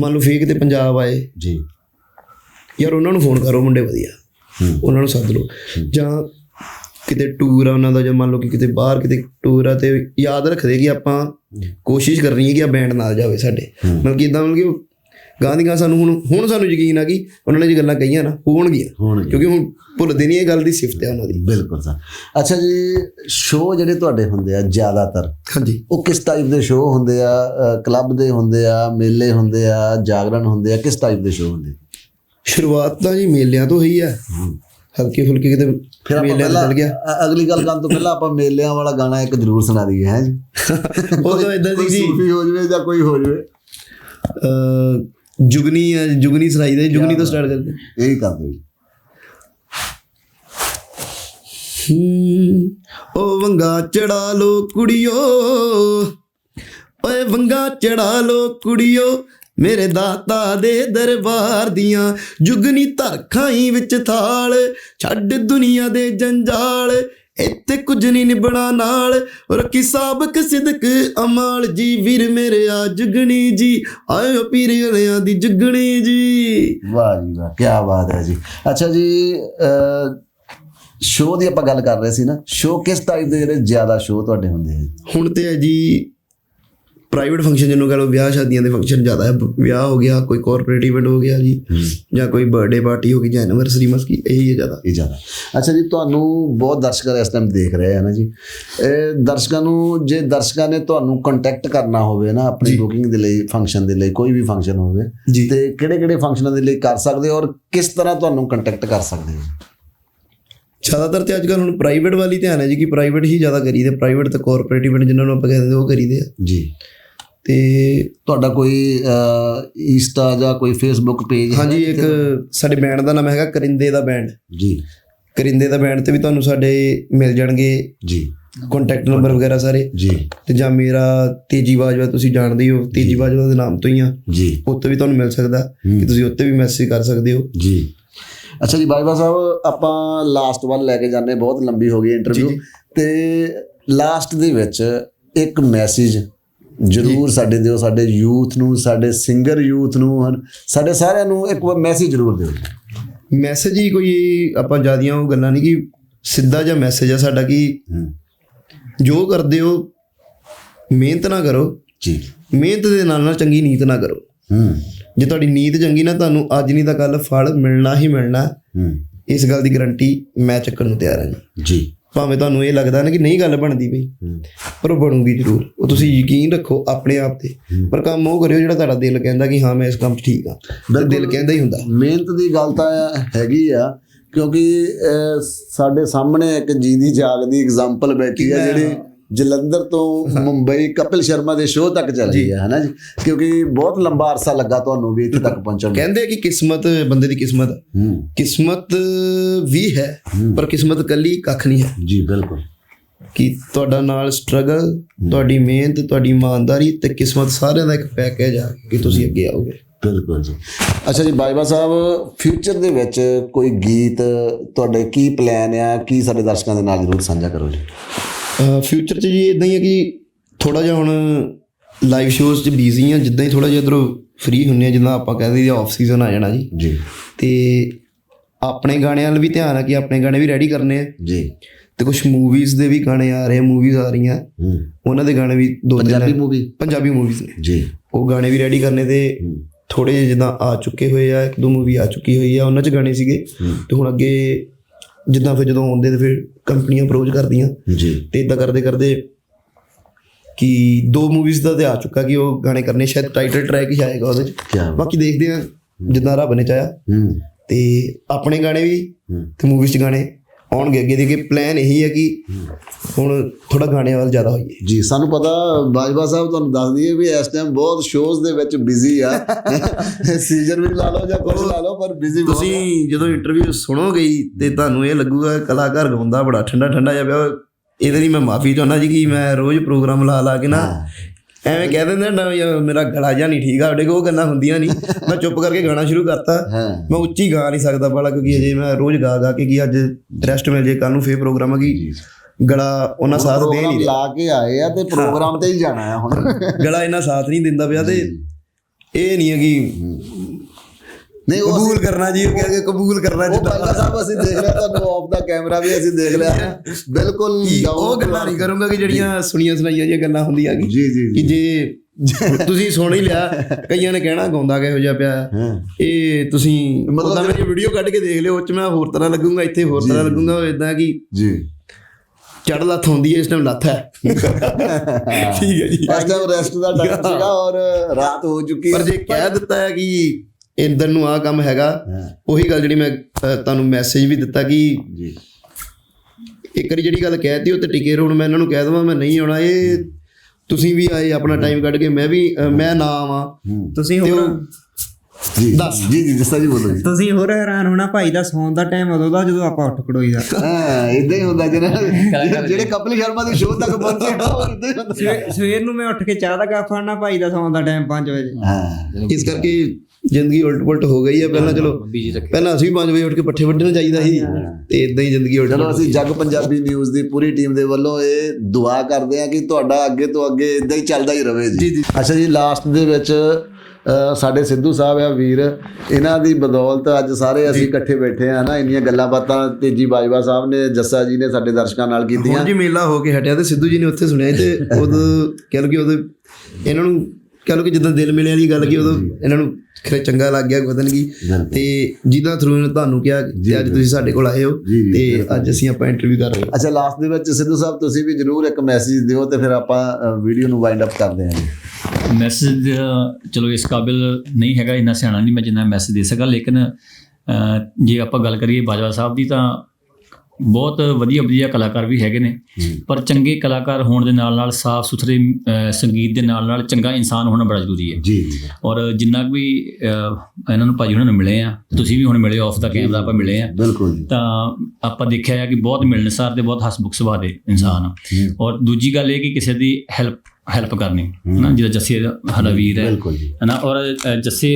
ਮੰਨ ਲਓ ਫੇਕ ਤੇ ਪੰਜਾਬ ਆਏ। ਜੀ। ਯਾਰ ਉਹਨਾਂ ਨੂੰ ਫੋਨ ਕਰੋ ਮੁੰਡੇ ਵਧੀਆ। ਉਹਨਾਂ ਨੂੰ ਸੱਦ ਲਓ। ਜਾਂ ਕਿਤੇ ਟੂਰ ਆ ਉਹਨਾਂ ਦਾ ਜਾਂ ਮੰਨ ਲਓ ਕਿ ਕਿਤੇ ਬਾਹਰ ਕਿਤੇ ਟੂਰ ਆ ਤੇ ਯਾਦ ਰੱਖਦੇ ਕਿ ਆਪਾਂ ਕੋਸ਼ਿਸ਼ ਕਰਨੀ ਹੈ ਕਿ ਆ ਬੈਂਡ ਨਾਲ ਜਾਵੇ ਸਾਡੇ। ਮਤਲਬ ਕਿ ਇਦਾਂ ਮਤਲਬ ਕਿ ਗਾਂ ਦੀ ਗਾਂ ਸਾਨੂੰ ਹੁਣ ਹੁਣ ਸਾਨੂੰ ਯਕੀਨ ਆ ਕਿ ਉਹਨਾਂ ਨੇ ਜੇ ਗੱਲਾਂ ਕਹੀਆਂ ਨਾ ਹੋਣਗੀਆਂ। ਹੋਣਗੇ ਕਿਉਂਕਿ ਹੁਣ ਭੁੱਲਦੇ ਨਹੀਂ ਇਹ ਗੱਲ ਦੀ ਸਿਫਤ ਹੈ ਉਹਨਾਂ ਦੀ। ਬਿਲਕੁਲ ਸਰ। ਅੱਛਾ ਜੀ ਸ਼ੋਅ ਜਿਹੜੇ ਤੁਹਾਡੇ ਹੁੰਦੇ ਆ ਜ਼ਿਆਦਾਤਰ ਹਾਂਜੀ। ਉਹ ਕਿਸ ਟਾਈਪ ਦੇ ਸ਼ੋਅ ਹੁੰਦੇ ਆ? ਕਲੱਬ ਦੇ ਹੁੰਦੇ ਆ ਮੇਲੇ ਹੁੰਦੇ ਆ ਜਾਗਰਣ ਹੁੰਦੇ ਆ ਕਿਸ ਟਾਈਪ ਦੇ ਸ਼ੋਅ ਹੁੰਦੇ ਸ਼ੁਰੂਆਤ ਤਾਂ ਜੀ ਮੇਲਿਆਂ ਤੋਂ ਹੋਈ ਆ। ਹਲਕੇ ਫੁਲਕੇ ਕਿਤੇ ਫਿਰ ਆਪਾਂ ਮੇਲਿਆਂ ਪਹਿਲਾਂ ਚੱਲ ਗਿਆ। ਅ- ਅਗਲੀ ਗੱਲ ਕਰਨ ਤੋਂ ਪਹਿਲਾਂ ਆਪਾਂ ਮੇਲਿਆਂ ਵਾਲਾ ਗਾਣਾ ਇੱਕ ਜ਼ਰੂਰ ਸੁਣਾ ਦਈਏ ਹੈ ਜੀ? ਉਹ ਤਾਂ ਇਦਾਂ ਕੋਈ ਜੀ। ਸੂਫੀ ਹੋ ਜਵੇ ਜਾਂ ਕੋਈ ਹੋ ਜਵੇ। ਅਹ, ਜੁਗਨੀ ਆ ਜੁਗਨੀ ਸੁਣਾਈ ਦੇ ਜੁਗਨੀ ਤੋਂ ਸਟਾਰਟ ਕਰਦੇ। ਇਹੀ ਕਰਦੇ ਜੀ। ਹੂੰ, ਓ ਵੰਗਾ ਚੜਾ ਲੋ ਕੁੜੀਓ। ਓਏ ਵੰਗਾ ਚੜਾ ਲੋ ਕੁੜੀਓ ਮੇਰੇ ਦਾਤਾ ਦੇ ਦਰਬਾਰ ਦੀਆਂ ਜੁਗਨੀ ਧਰ ਖਾਈ ਵਿੱਚ ਥਾਲ ਛੱਡ ਦੁਨੀਆ ਦੇ ਜੰਜਾਲ ਇੱਥੇ ਕੁਝ ਨਹੀਂ ਨਿਬਣਾ ਨਾਲ। ਰੱਖੀ ਸਾਬਕ ਸਿਦਕ ਅਮਾਲ ਜੀ ਵੀਰ ਮੇਰੇ ਆ ਜੁਗਣੀ ਜੀ ਆਇਓ ਪੀਰ ਵਾਲਿਆਂ ਦੀ ਜੁਗਣੀ ਜੀ। ਵਾਹ ਜੀ ਵਾਹ ਕੀ ਬਾਤ ਹੈ ਜੀ। ਅੱਛਾ ਜੀ ਸ਼ੋਅ ਦੀ ਆਪਾਂ ਗੱਲ ਕਰ ਰਹੇ ਸੀ ਨਾ ਸ਼ੋਅ ਕਿਸ ਟਾਈਪ ਦੇ ਜਿਹੜੇ ਜ਼ਿਆਦਾ ਸ਼ੋਅ ਤੁਹਾਡੇ ਹੁੰਦੇ ਆ ਹੁਣ ਤੇ ਹੈ ਜੀ ਪ੍ਰਾਈਵੇਟ ਫੰਕਸ਼ਨ ਜਿਹਨੂੰ ਕਹ ਲਓ ਵਿਆਹ ਸ਼ਾਦੀਆਂ ਦੇ ਫੰਕਸ਼ਨ ਜ਼ਿਆਦਾ ਹੈ ਵਿਆਹ ਹੋ ਗਿਆ ਕੋਈ ਕਾਰਪੋਰੇਟ ਇਵੈਂਟ ਹੋ ਗਿਆ ਜੀ ਜਾਂ ਕੋਈ ਬਰਥਡੇ ਪਾਰਟੀ ਹੋ ਗਈ ਜਾਂ ਐਨਵਰਸਰੀ ਮਸਕੀ ਇਹੀ ਹੈ ਜ਼ਿਆਦਾ। ਇਹ ਜ਼ਿਆਦਾ। ਅੱਛਾ ਜੀ ਤੁਹਾਨੂੰ ਬਹੁਤ ਦਰਸ਼ਕ ਇਸ ਟਾਈਮ ਦੇਖ ਰਹੇ ਆ ਨਾ ਜੀ। ਇਹ ਦਰਸ਼ਕਾਂ ਨੂੰ ਜੇ ਦਰਸ਼ਕਾਂ ਨੇ ਤੁਹਾਨੂੰ ਕੰਟੈਕਟ ਕਰਨਾ ਹੋਵੇ ਨਾ ਆਪਣੀ ਬੁਕਿੰਗ ਦੇ ਲਈ ਫੰਕਸ਼ਨ ਦੇ ਲਈ ਕੋਈ ਵੀ ਫੰਕਸ਼ਨ ਹੋਵੇ ਤੇ ਕਿਹੜੇ ਕਿਹੜੇ ਫੰਕਸ਼ਨਾਂ ਦੇ ਲਈ ਕਰ ਸਕਦੇ ਹੋ ਔਰ ਕਿਸ ਤਰ੍ਹਾਂ ਤੁਹਾਨੂੰ ਕੰਟੈਕਟ ਕਰ ਸਕਦੇ ਹੋ? ਜ਼ਿਆਦਾਤਰ ਤੇ ਅੱਜ ਕੱਲ੍ਹ ਹੁਣ ਪ੍ਰਾਈਵੇਟ ਵਾਲੀ ਧਿਆਨ ਹੈ ਜੀ ਕਿ ਪ੍ਰਾਈਵੇਟ ਹੀ ਜ਼ਿਆਦਾ ਕਰੀਦੇ ਪ੍ਰਾਈਵੇਟ ਤੇ ਕਾਰਪੋਰੇਟ ਇਵੈਂਟ ਜਿਨ੍ਹਾਂ ਨੂੰ ਆਪਾਂ ਕਹਿੰਦੇ ਉਹ ਕਰੀਦੇ ਆ। ਜੀ। ਤੇ ਤੁਹਾਡਾ ਕੋਈ ਇੰਸਟਾ ਜਾਂ ਕੋਈ ਫੇਸਬੁੱਕ ਪੇਜ ਹਾਂਜੀ ਇੱਕ ਸਾਡੇ ਬੈਂਡ ਦਾ ਨਾਮ ਹੈਗਾ ਕਰਿੰਦੇ ਦਾ ਬੈਂਡ ਜੀ। ਕਰਿੰਦੇ ਦਾ ਬੈਂਡ ਤੇ ਵੀ ਤੁਹਾਨੂੰ ਸਾਡੇ ਮਿਲ ਜਾਣਗੇ। ਜੀ। ਕੰਟੈਕਟ ਨੰਬਰ ਵਗੈਰਾ ਸਾਰੇ। ਜੀ। ਤੇ ਜਾਂ ਮੇਰਾ ਤੇਜੀ ਬਾਜਵਾ ਤੁਸੀਂ ਜਾਣਦੇ ਹੀ ਤੇਜੀ ਬਾਜਵਾ ਦੇ ਨਾਮ ਤੋਂ ਹੀ ਆ। ਜੀ। ਉੱਤੇ ਵੀ ਤੁਹਾਨੂੰ ਮਿਲ ਸਕਦਾ। ਕਿ ਤੁਸੀਂ ਉੱਤੇ ਵੀ ਮੈਸੇਜ ਕਰ ਸਕਦੇ ਹੋ। ਜੀ। ਅੱਛਾ ਜੀ ਬਾਈਬਾ ਸਾਹਿਬ ਆਪਾਂ ਲਾਸਟ ਵੱਲ ਲੈ ਕੇ ਜਾਂਦੇ ਬਹੁਤ ਲੰਬੀ ਹੋ ਗਈ ਇੰਟਰਵਿਊ ਤੇ ਲਾਸਟ ਦੇ ਵਿੱਚ ਇੱਕ ਮੈਸੇਜ ਜ਼ਰੂਰ ਸਾਡੇ ਦਿਓ ਸਾਡੇ ਯੂਥ ਨੂੰ ਸਾਡੇ ਸਿੰਗਰ ਯੂਥ ਨੂੰ ਹਨ ਸਾਡੇ ਸਾਰਿਆਂ ਨੂੰ ਇੱਕ ਮੈਸੇਜ ਜ਼ਰੂਰ ਦਿਓ। ਮੈਸੇਜ ਹੀ ਕੋਈ ਆਪਾਂ ਜਿਆਦੀਆਂ ਉਹ ਗੱਲਾਂ ਨਹੀਂ ਕਿ ਸਿੱਧਾ ਜਿਹਾ ਮੈਸੇਜ ਆ ਸਾਡਾ ਕਿ ਜੋ ਕਰਦੇ ਹੋ ਮਿਹਨਤ ਨਾ ਕਰੋ। ਜੀ। ਮਿਹਨਤ ਦੇ ਨਾਲ ਨਾਲ ਚੰਗੀ ਨੀਤ ਨਾ ਕਰੋ। ਹੂੰ। ਜੇ ਤੁਹਾਡੀ ਨੀਤ ਚੰਗੀ ਨਾ ਤੁਹਾਨੂੰ ਅੱਜ ਨਹੀਂ ਤਾਂ ਕੱਲ ਫਲ ਮਿਲਣਾ ਹੀ ਮਿਲਣਾ। ਹੂੰ। ਇਸ ਗੱਲ ਦੀ ਗਾਰੰਟੀ ਮੈਂ ਚੱਕਣ ਨੂੰ ਤਿਆਰ ਹਾਂ ਜੀ। ਜੀ। ਭਾਵੇਂ ਤੁਹਾਨੂੰ ਇਹ ਲੱਗਦਾ ਨਾ ਕਿ ਨਹੀਂ ਗੱਲ ਬਣਦੀ ਹੂੰ। ਪਰ ਉਹ ਬਣੂਗੀ ਜ਼ਰੂਰ। ਉਹ ਤੁਸੀਂ ਯਕੀਨ ਰੱਖੋ ਆਪਣੇ ਆਪ ਤੇ। ਪਰ ਕੰਮ ਉਹ ਕਰਿਓ ਜਿਹੜਾ ਤੁਹਾਡਾ ਦਿਲ ਕਹਿੰਦਾ ਕਿ ਹਾਂ ਮੈਂ ਇਸ ਕੰਮ 'ਚ ਠੀਕ ਆ ਦਿਲ ਕਹਿੰਦਾ ਹੀ ਹੁੰਦਾ। ਮਿਹਨਤ ਦੀ ਗੱਲ ਤਾਂ ਹੈਗੀ ਆ ਕਿਉਂਕਿ ਸਾਡੇ ਸਾਹਮਣੇ ਇੱਕ ਜੀਦੀ ਜਾਗਦੀ ਐਗਜ਼ਾਮਪਲ ਬੈਠੀ ਆ ਜਿਹੜੀ ਜਲੰਧਰ ਤੋਂ ਮੁੰਬਈ ਕਪਿਲ ਸ਼ਰਮਾ ਦੇ ਸ਼ੋਅ ਤੱਕ ਚਲ ਗਈ ਹੈ ਹਨਾ ਜੀ? ਕਿਉਂਕਿ ਬਹੁਤ ਲੰਬਾ ਅਰਸਾ ਲੱਗਾ ਤੁਹਾਨੂੰ ਵੀ ਇੱਥੇ ਤੱਕ ਪਹੁੰਚਣ ਨੂੰ। ਕਹਿੰਦੇ ਕਿ ਕਿਸਮਤ ਬੰਦੇ ਦੀ ਕਿਸਮਤ। ਕਿਸਮਤ ਵੀ ਹੈ ਪਰ ਕਿਸਮਤ ਕੱਲੀ ਕੱਖ ਨਹੀਂ ਹੈ। ਜੀ ਬਿਲਕੁਲ। ਕਿ ਤੁਹਾਡਾ ਨਾਲ ਸਟਰਗਲ ਤੁਹਾਡੀ ਮਿਹਨਤ ਤੁਹਾਡੀ ਇਮਾਨਦਾਰੀ ਤੇ ਕਿਸਮਤ ਸਾਰਿਆਂ ਦਾ ਇੱਕ ਪੈਕੇਜ ਆ ਕਿ ਤੁਸੀਂ ਅੱਗੇ ਆਓਗੇ। ਬਿਲਕੁਲ ਜੀ। ਅੱਛਾ ਜੀ ਬਾਈਬਾ ਸਾਹਿਬ ਫਿਊਚਰ ਦੇ ਵਿੱਚ ਕੋਈ ਗੀਤ ਤੁਹਾਡੇ ਕੀ ਪਲਾਨ ਆ ਕੀ ਸਾਡੇ ਦਰਸ਼ਕਾਂ ਦੇ ਨਾਲ ਜ਼ਰੂਰ ਸਾਂਝਾ ਕਰੋ ਜੀ। ਫਿਊਚਰ 'ਚ ਜੀ ਇਦਾਂ ਹੀ ਹੈ ਕਿ ਥੋੜਾ ਜਿਹਾ ਹੁਣ ਲਾਈਵ ਸ਼ੋਜ਼ 'ਚ ਬਿਜ਼ੀ ਆ ਜਿੱਦਾਂ ਹੀ ਥੋੜਾ ਜਿਹਾ ਇਧਰੋਂ ਫ੍ਰੀ ਹੁੰਨੇ ਆ ਜਿੱਦਾਂ ਆਪਾਂ ਕਹਿੰਦੇ ਆ ਆਫ ਸੀਜ਼ਨ ਆ ਜਾਣਾ ਜੀ। ਜੀ। ਤੇ ਆਪਣੇ ਗਾਣਿਆਂ ਵੱਲ ਵੀ ਧਿਆਨ ਆ ਕਿ ਆਪਣੇ ਗਾਣੇ ਵੀ ਰੈਡੀ ਕਰਨੇ ਆ। ਜੀ। ਤੇ ਕੁਝ ਮੂਵੀਜ਼ ਦੇ ਵੀ ਗਾਣੇ ਆ ਰਹੇ ਮੂਵੀਜ਼ ਆ ਰਹੀਆਂ। ਉਹਨਾਂ ਦੇ ਗਾਣੇ ਵੀ ਦੋ ਤਿੰਨ ਪੰਜਾਬੀ ਮੂਵੀ ਪੰਜਾਬੀ ਮੂਵੀਜ਼ ਨੇ। ਜੀ। ਉਹ ਗਾਣੇ ਵੀ ਰੈਡੀ ਕਰਨੇ ਤੇ ਥੋੜੇ ਜਿਹੇ ਜਿੱਦਾਂ ਆ ਚੁੱਕੇ ਹੋਏ ਆ ਇੱਕ ਦੋ ਮੂਵੀ ਆ ਚੁੱਕੀ ਹੋਈ ਆ ਉਹਨਾਂ 'ਚ ਗਾਣੇ ਸੀਗੇ। ਤੇ ਹੁਣ ਅੱਗੇ ਜਿੱਦਾਂ ਫਿਰ ਜਦੋਂ ਆਉਂਦੇ ਤੇ ਫਿਰ ਕੰਪਨੀਆਂ ਅਪਰੋਚ ਕਰਦੀਆਂ। ਜੀ। ਤੇ ਇਦਾਂ ਕਰਦੇ ਕਰਦੇ ਕਿ ਦੋ ਮੂਵੀਜ਼ ਦਾ ਤੇ ਆ ਚੁੱਕਾ ਕਿ ਉਹ ਗਾਣੇ ਕਰਨੇ ਸ਼ਾਇਦ ਟਾਈਟਲ ਟਰੈਕ ਹੀ ਆਏਗਾ ਉਹਦੇ 'ਚ। ਬਾਕੀ ਦੇਖਦੇ ਆ ਜਿੱਦਾਂ ਰੱਬ ਨੇ ਚਾਹਿਆ। ਹੂੰ। ਤੇ ਆਪਣੇ ਗਾਣੇ ਵੀ ਤੇ ਮੂਵੀਜ਼ 'ਚ ਗਾਣੇ। ਆਉਣਗੇ ਅੱਗੇ ਦੇ ਕੇ ਪਲਾਨ ਇਹੀ ਹੈ ਕਿ ਹੁਣ ਥੋੜਾ ਗਾਣੇ ਵੱਲ ਜ਼ਿਆਦਾ ਹੋਈਏ। ਜੀ ਸਾਨੂੰ ਪਤਾ ਬਾਜਵਾ ਸਾਹਿਬ ਤੁਹਾਨੂੰ ਦੱਸ ਦਈਏ ਵੀ ਇਸ ਟਾਈਮ ਬਹੁਤ ਸ਼ੋਜ਼ ਦੇ ਵਿੱਚ ਬਿਜ਼ੀ ਆ। ਸੀਜ਼ਨ ਵੀ ਲਾ ਲਓ ਜਾਂ ਕੁਝ ਲਾ ਲਓ ਪਰ ਬਿਜ਼ੀ ਤੁਸੀਂ ਜਦੋਂ ਇੰਟਰਵਿਊ ਸੁਣੋਗੇ ਹੀ ਤੇ ਤੁਹਾਨੂੰ ਇਹ ਲੱਗੂਗਾ ਕਲਾਕਾਰ ਗਾਉਂਦਾ ਬੜਾ ਠੰਡਾ ਠੰਡਾ ਜਿਹਾ ਪਿਆ। ਇਹਦੇ ਲਈ ਮੈਂ ਮਾਫੀ ਚਾਹੁੰਦਾ ਜੀ ਕਿ ਮੈਂ ਰੋਜ਼ ਪ੍ਰੋਗਰਾਮ ਲਾ ਲਾ ਕੇ ਨਾ ਐਵੇਂ ਕਹਿ ਦਿੰਦੇ ਨਾ ਯਾਰ ਮੇਰਾ ਗਲਾ ਜਾਂ ਨਹੀਂ ਠੀਕ ਆ ਸਾਡੇ ਕੋਲ ਉਹ ਗੱਲਾਂ ਹੁੰਦੀਆਂ ਨਹੀਂ। ਮੈਂ ਚੁੱਪ ਕਰਕੇ ਗਾਣਾ ਸ਼ੁਰੂ ਕਰਤਾ। ਮੈਂ ਉੱਚੀ ਗਾ ਨਹੀਂ ਸਕਦਾ ਬਾਲਾ ਕਿਉਂਕਿ ਅਜੇ ਮੈਂ ਰੋਜ਼ ਗਾ ਗਾ ਕੇ ਕੀ ਅੱਜ ਰੈਸਟ ਮਿਲ ਜੇ ਕੱਲ ਨੂੰ ਫੇਰ ਪ੍ਰੋਗਰਾਮ ਆ ਕਿ ਗਲਾ ਉਹਨਾਂ ਸਾਥ ਦੇ ਨਹੀਂ ਰਿਹਾ। ਲਾ ਕੇ ਆਏ ਆ ਤੇ ਪ੍ਰੋਗਰਾਮ ਤੇ ਹੀ ਜਾਣਾ ਆ ਹੁਣ। ਗਲਾ ਇਹਨਾਂ ਸਾਥ ਨਹੀਂ ਦਿੰਦਾ ਪਿਆ ਤੇ ਇਹ ਨਹੀਂ ਹੈ ਕਿ ਨਹੀਂ ਉਹ ਕਬੂਲ ਕਰਨਾ ਜੀ ਉਹ ਕੇ ਕਬੂਲ ਕਰਨਾ ਉਹ ਜਿੱਦਾਂ। ਪਹਿਲਾਂ ਸਾਹਿਬ ਅਸੀਂ ਦੇਖ ਲਿਆ ਤੁਹਾਨੂੰ ਆਫ ਦਾ ਕੈਮਰਾ ਵੀ ਅਸੀਂ ਦੇਖ ਲਿਆ। ਬਿਲਕੁਲ ਉਹ ਗੱਲਾਂ ਨਹੀਂ ਕਰੂੰਗਾ ਕਿ ਜਿਹੜੀਆਂ ਸੁਣੀਆਂ ਸੁਣਾਈਆਂ ਜਿਹੀਆਂ ਗੱਲਾਂ ਹੁੰਦੀਆਂ ਜੀ ਜੀ ਕਿ ਜੀ ਜੇ ਤੁਸੀਂ ਸੁਣ ਹੀ ਲਿਆ ਕਈਆਂ ਨੇ ਕਹਿਣਾ ਗਾਉਂਦਾ ਕਿਹੋ ਜਿਹਾ ਪਿਆ। ਇਹ ਤੁਸੀਂ ਮਤਲਬ ਮਤਲਬ ਮੇਰੀ ਵੀਡੀਓ ਕੱਢ ਕੇ ਦੇਖ ਲਿਓ ਉਹ ਚ ਮੈਂ ਹੋਰ ਤਰ੍ਹਾਂ ਲੱਗੂੰਗਾ ਇੱਥੇ ਹੋਰ ਤਰ੍ਹਾਂ ਲੱਗੂੰਗਾ ਇਦਾਂ ਕਿ ਜੀ। ਚੜ ਲੱਥ ਹੁੰਦੀ ਹੈ ਇਸ ਟਾਈਮ ਲੱਥ ਹੈ। ਠੀਕ ਹੈ ਜੀ। ਇਸ ਟਾਈਮ ਰੈਸਟ ਦਾ ਟਾਈਮ ਸੀਗਾ ਔਰ ਰਾਤ ਹੋ ਚੁੱਕੀ ਪਰ ਜੇ ਕਹਿ ਦਿੱਤਾ ਹੈ ਕਿ ਇੰਦਰ ਨੂੰ ਆਹ ਕੰਮ ਹੈਗਾ। ਉਹੀ ਗੱਲ ਜਿਹੜੀ ਮੈਂ ਤੁਹਾਨੂੰ ਮੈਸੇਜ ਵੀ ਦਿੱਤਾ ਕਿ ਜੀ। ਇੱਕ ਵਾਰੀ ਜਿਹੜੀ ਗੱਲ ਕਹਿਤੀ ਉਹ ਤੇ ਟਿਕੇ ਰਹੋ ਹੁਣ ਮੈਂ ਇਹਨਾਂ ਨੂੰ ਕਹਿ ਦਵਾਂ ਮੈਂ ਨਹੀਂ ਆਉਣਾ। ਇਹ ਤੁਸੀਂ ਵੀ ਆਏ ਆਪਣਾ ਟਾਈਮ ਕੱਢ ਕੇ ਮੈਂ ਵੀ ਮੈਂ ਨਾ ਆਵਾਂ। ਹੂੰ। ਤੁਸੀਂ ਉਹ ਜੀ। ਦੱਸ। ਜੀ ਜੀ ਜੱਸਾ ਜੀ ਬੋਲੋ ਜੀ। ਤੁਸੀਂ ਹੋਰ ਹੈਰਾਨ ਹੋਣਾ ਭਾਈ ਦਾ ਸੌਣ ਦਾ ਟਾਈਮ ਉਦੋਂ ਦਾ ਜਦੋਂ ਆਪਾਂ ਉੱਠ ਖੜੋਈਦਾ ਹਾਂ ਇਦਾਂ ਹੀ ਹੁੰਦਾ ਜਿਹੜਾ ਜਿਹੜੇ ਕਪਿਲ ਸ਼ਰਮਾ ਦੇ ਸ਼ੋਅ ਤੱਕ ਪਹੁੰਚੇ ਇਦਾਂ ਹੀ ਹੁੰਦਾ। ਸਵੇਰ ਨੂੰ ਮੈਂ ਉੱਠ ਕੇ ਚਾਹ ਦਾ ਕੱਪ ਫੜਨਾ ਭਾਈ ਦਾ ਸੌਣ ਦਾ ਟਾਈਮ 5 ਵਜੇ। ਹਾਂ। ਇਸ ਕਰਕੇ ਜ਼ਿੰਦਗੀ ਉਲਟ ਪੁਲਟ ਹੋ ਗਈ ਹੈ ਪਹਿਲਾਂ ਚਲੋ ਪਹਿਲਾਂ ਅਸੀਂ ਵੀ 5 ਵਜੇ ਉੱਠ ਕੇ ਪੱਠੇ ਵੱਢਣ ਜਾਈਦਾ ਸੀ ਤੇ ਇਦਾਂ ਹੀ ਜ਼ਿੰਦਗੀ ਉਲਟ ਚਲੋ ਅਸੀਂ ਜੱਗ ਪੰਜਾਬੀ ਨਿਊਜ਼ ਦੀ ਪੂਰੀ ਟੀਮ ਦੇ ਵੱਲੋਂ ਇਹ ਦੁਆ ਕਰਦੇ ਹਾਂ ਕਿ ਤੁਹਾਡਾ ਅੱਗੇ ਤੋਂ ਅੱਗੇ ਇਦਾਂ ਹੀ ਚੱਲਦਾ ਹੀ ਰਹੇ ਜੀ। ਅੱਛਾ ਜੀ ਲਾਸਟ ਦੇ ਵਿੱਚ ਸਾਡੇ ਸਿੱਧੂ ਸਾਹਿਬ ਆ ਵੀਰ ਇਹਨਾਂ ਦੀ ਬਦੌਲਤ ਅੱਜ ਸਾਰੇ ਅਸੀਂ ਇਕੱਠੇ ਬੈਠੇ ਆ ਨਾ ਇੰਨੀਆਂ ਗੱਲਾਂ ਬਾਤਾਂ ਤੇਜੀ ਬਾਜਵਾ ਸਾਹਿਬ ਨੇ ਜੱਸਾ ਜੀ ਨੇ ਸਾਡੇ ਦਰਸ਼ਕਾਂ ਨਾਲ ਕੀਤੀਆਂ। ਹੁਣ ਜੀ ਮੇਲਾ ਹੋ ਕੇ ਹਟਿਆ ਤੇ ਸਿੱਧੂ ਜੀ ਨੇ ਉੱਥੇ ਸੁਣਿਆ ਤੇ ਉਦੋਂ ਕਹਿ ਲਓ ਕਿ ਉਦੋਂ ਇਹਨਾਂ ਨੂੰ ਕਹਿ ਲਓ ਕਿ ਜਦੋਂ ਦਿਲ ਮਿਲਿਆ ਦੀ ਗੱਲ ਕੀ ਉਦੋਂ ਇਹਨਾਂ ਨੂੰ ਖਰੇ ਚੰਗਾ ਲੱਗ ਗਿਆ ਪਤਾ ਨਹੀਂ ਕੀ। ਤੇ ਜਿਹਦਾ ਥਰੂ ਨੇ ਤੁਹਾਨੂੰ ਕਿਹਾ ਤੇ ਅੱਜ ਤੁਸੀਂ ਸਾਡੇ ਕੋਲ ਆਏ ਹੋ ਤੇ ਅੱਜ ਅਸੀਂ ਆਪਾਂ ਇੰਟਰਵਿਊ ਕਰ ਰਹੇ ਹਾਂ। ਅੱਛਾ ਲਾਸਟ ਦੇ ਵਿੱਚ ਸਿੱਧੂ ਸਾਹਿਬ ਤੁਸੀਂ ਵੀ ਜਰੂਰ ਇੱਕ ਮੈਸੇਜ ਦਿਓ ਤੇ ਫਿਰ ਆਪਾਂ ਵੀਡੀਓ ਨੂੰ ਵਾਈਂਡ ਅਪ ਕਰਦੇ ਹਾਂ ਮੈਸੇਜ ਚਲੋ ਇਸ ਕਾਬਿਲ ਨਹੀਂ ਹੈਗਾ ਇੰਨਾ ਸਿਆਣਾ ਨਹੀਂ ਮੈਂ ਜਿੰਨਾ ਮੈਸੇਜ ਦੇ ਸਕਾਂ ਲੇਕਿਨ ਜੇ ਆਪਾਂ ਗੱਲ ਕਰੀਏ ਬਾਜਵਾ ਸਾਹਿਬ ਦੀ ਤਾਂ ਬਹੁਤ ਵਧੀਆ ਵਧੀਆ ਕਲਾਕਾਰ ਵੀ ਹੈਗੇ ਨੇ। ਪਰ ਚੰਗੇ ਕਲਾਕਾਰ ਹੋਣ ਦੇ ਨਾਲ ਨਾਲ ਸਾਫ਼ ਸੁਥਰੇ ਸੰਗੀਤ ਦੇ ਨਾਲ ਨਾਲ ਚੰਗਾ ਇਨਸਾਨ ਹੋਣਾ ਬੜਾ ਜ਼ਰੂਰੀ ਹੈ। ਜੀ ਔਰ ਜਿੰਨਾ ਵੀ ਇਹਨਾਂ ਨੂੰ ਭਾਜੀ ਉਹਨਾਂ ਨੂੰ ਮਿਲੇ ਆ ਤੁਸੀਂ ਵੀ ਹੁਣ ਮਿਲੇ ਆਫ ਦਾ ਕੈਮਰਾ ਆਪਾਂ ਮਿਲੇ ਆ ਬਿਲਕੁਲ ਜੀ। ਤਾਂ ਆਪਾਂ ਦੇਖਿਆ ਹੈ ਕਿ ਬਹੁਤ ਮਿਲਣਸਾਰ ਤੇ ਬਹੁਤ ਹਸਮੁਖ ਸੁਭਾਅ ਦੇ ਇਨਸਾਨ ਔਰ ਦੂਜੀ ਗੱਲ ਇਹ ਕਿ ਕਿਸੇ ਦੀ ਹੈਲਪ ਹੈਲਪ ਕਰਨੀ। ਹਨਾ ਜਿਹੜਾ ਜੱਸੇ ਸਾਡਾ ਵੀਰ ਹੈ। ਹਨਾ ਔਰ ਜੱਸੇ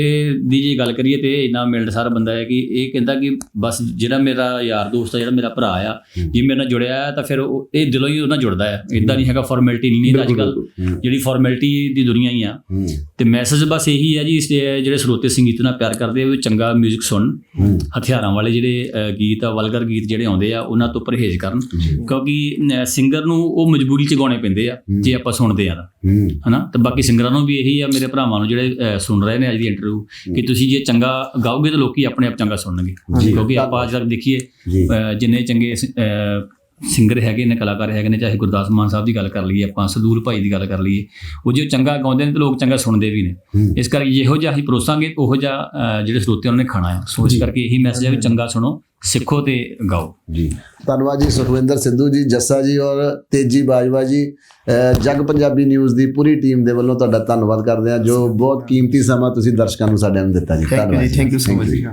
ਦੀ ਜੇ ਗੱਲ ਕਰੀਏ ਤੇ ਇਹ ਇੰਨਾ ਮਿਲਣਸਾਰ ਬੰਦਾ ਹੈ ਕਿ ਇਹ ਕਹਿੰਦਾ ਕਿ ਬਸ ਜਿਹੜਾ ਮੇਰਾ ਯਾਰ ਦੋਸਤ ਹੈ ਜਿਹੜਾ ਮੇਰਾ ਭਰਾ ਆ ਜੇ ਮੇਰੇ ਨਾਲ ਜੁੜਿਆ ਹੈ ਤਾਂ ਫਿਰ ਉਹ ਇਹ ਦਿਲੋਂ ਹੀ ਉਹਨਾਂ ਜੁੜਦਾ ਹੈ। ਇਦਾਂ ਨਹੀਂ ਹੈਗਾ ਫਾਰਮੈਲਿਟੀ ਨਹੀਂ ਅੱਜ ਕੱਲ ਜਿਹੜੀ ਫਾਰਮੈਲਿਟੀ ਦੀ ਦੁਨੀਆ ਹੀ ਆ। ਤੇ ਮੈਸੇਜ ਬਸ ਇਹੀ ਹੈ ਜੀ ਜਿਹੜੇ ਸਰੋਤੇ ਸੰਗੀਤ ਨਾਲ ਪਿਆਰ ਕਰਦੇ ਆ ਵੀ ਚੰਗਾ 뮤직 ਸੁਣਨ ਹਥਿਆਰਾਂ ਵਾਲੇ ਜਿਹੜੇ ਗੀਤ ਆ ਵਲਗਰ ਗੀਤ ਜਿਹੜੇ ਆਉਂਦੇ ਆ ਉਹਨਾਂ ਤੋਂ ਪਰਹੇਜ਼ ਕਰਨ। ਕਿਉਂਕਿ ਸਿੰਗਰ ਨੂੰ ਉਹ ਮਜਬੂਰੀ ਚ ਗਾਉਣੇ ਪੈਂਦੇ ਆ ਜੇ ਆਪਾਂ ਸੁਣਦੇ ਆ। ਹੂੰ। ਹਨਾ? ਤੇ ਬਾਕੀ ਸਿੰਗਰਾਂ ਨੂੰ ਵੀ ਇਹੀ ਆ ਮੇਰੇ ਭਰਾਵਾਂ ਨੂੰ ਜਿਹੜੇ ਸੁਣ ਰਹੇ ਨੇ ਅੱਜ ਦੀ ਇੰਟਰਵਿਊ ਕਿ ਤੁਸੀਂ ਜੇ ਚੰਗਾ ਗਾਓਗੇ ਤਾਂ ਲੋਕੀ ਆਪਣੇ ਆਪ ਚੰਗਾ ਸੁਣਨਗੇ। ਕਿਉਂਕਿ ਆਪਾਂ ਅੱਜ ਤੱਕ ਦੇਖੀਏ ਜਿੰਨੇ ਚੰਗੇ ਸਿੰਗਰ ਹੈਗੇ ਨੇ ਕਲਾਕਾਰ ਹੈਗੇ ਨੇ ਚਾਹੇ ਗੁਰਦਾਸ ਮਾਨ ਸਾਹਿਬ ਦੀ ਗੱਲ ਕਰ ਲਈਏ ਆਪਾਂ ਸਦੂਲ ਭਾਈ ਦੀ ਗੱਲ ਕਰ ਲਈਏ ਉਹ ਜੇ ਚੰਗਾ ਗਾਉਂਦੇ ਨੇ ਤੇ ਲੋਕ ਚੰਗਾ ਸੁਣਦੇ ਵੀ ਨੇ। ਹੂੰ। ਇਸ ਕਰਕੇ ਜਿਹੋ ਜਿਹਾ ਅਸੀਂ ਪਰੋਸਾਂਗੇ ਉਹੋ ਜਿਹਾ ਜਿਹੜੇ ਸਰੋਤੇ ਉਹਨਾਂ ਨੇ ਖਾਣਾ ਆ। ਸੋ ਇਸ ਕਰਕੇ ਇਹੀ ਮੈਸੇਜ ਹੈ ਵੀ ਚੰਗਾ ਸੁਣੋ ਸਿੱਖੋ ਤੇ ਗਾਓ। ਜੀ। ਧੰਨਵਾਦ ਜੀ ਸੁਖਵਿੰਦਰ ਸਿੱਧੂ ਜੀ ਜੱਸਾ ਜੀ ਔਰ ਤੇਜੀ ਬਾਜਵਾ ਜੀ। ਜਗ ਪੰਜਾਬੀ ਨਿਊਜ਼ ਦੀ ਪੂਰੀ ਟੀਮ ਦੇ ਵੱਲੋਂ ਤੁਹਾਡਾ ਧੰਨਵਾਦ ਕਰਦੇ ਹਾਂ ਜੋ ਬਹੁਤ ਕੀਮਤੀ ਸਮਾਂ ਤੁਸੀਂ ਦਰਸ਼ਕਾਂ ਨੂੰ ਸਾਡੇ ਨੂੰ ਦਿੱਤਾ ਜੀ। ਜੀ ਥੈਂਕ ਯੂ ਸੋ ਮਚ ਜੀ।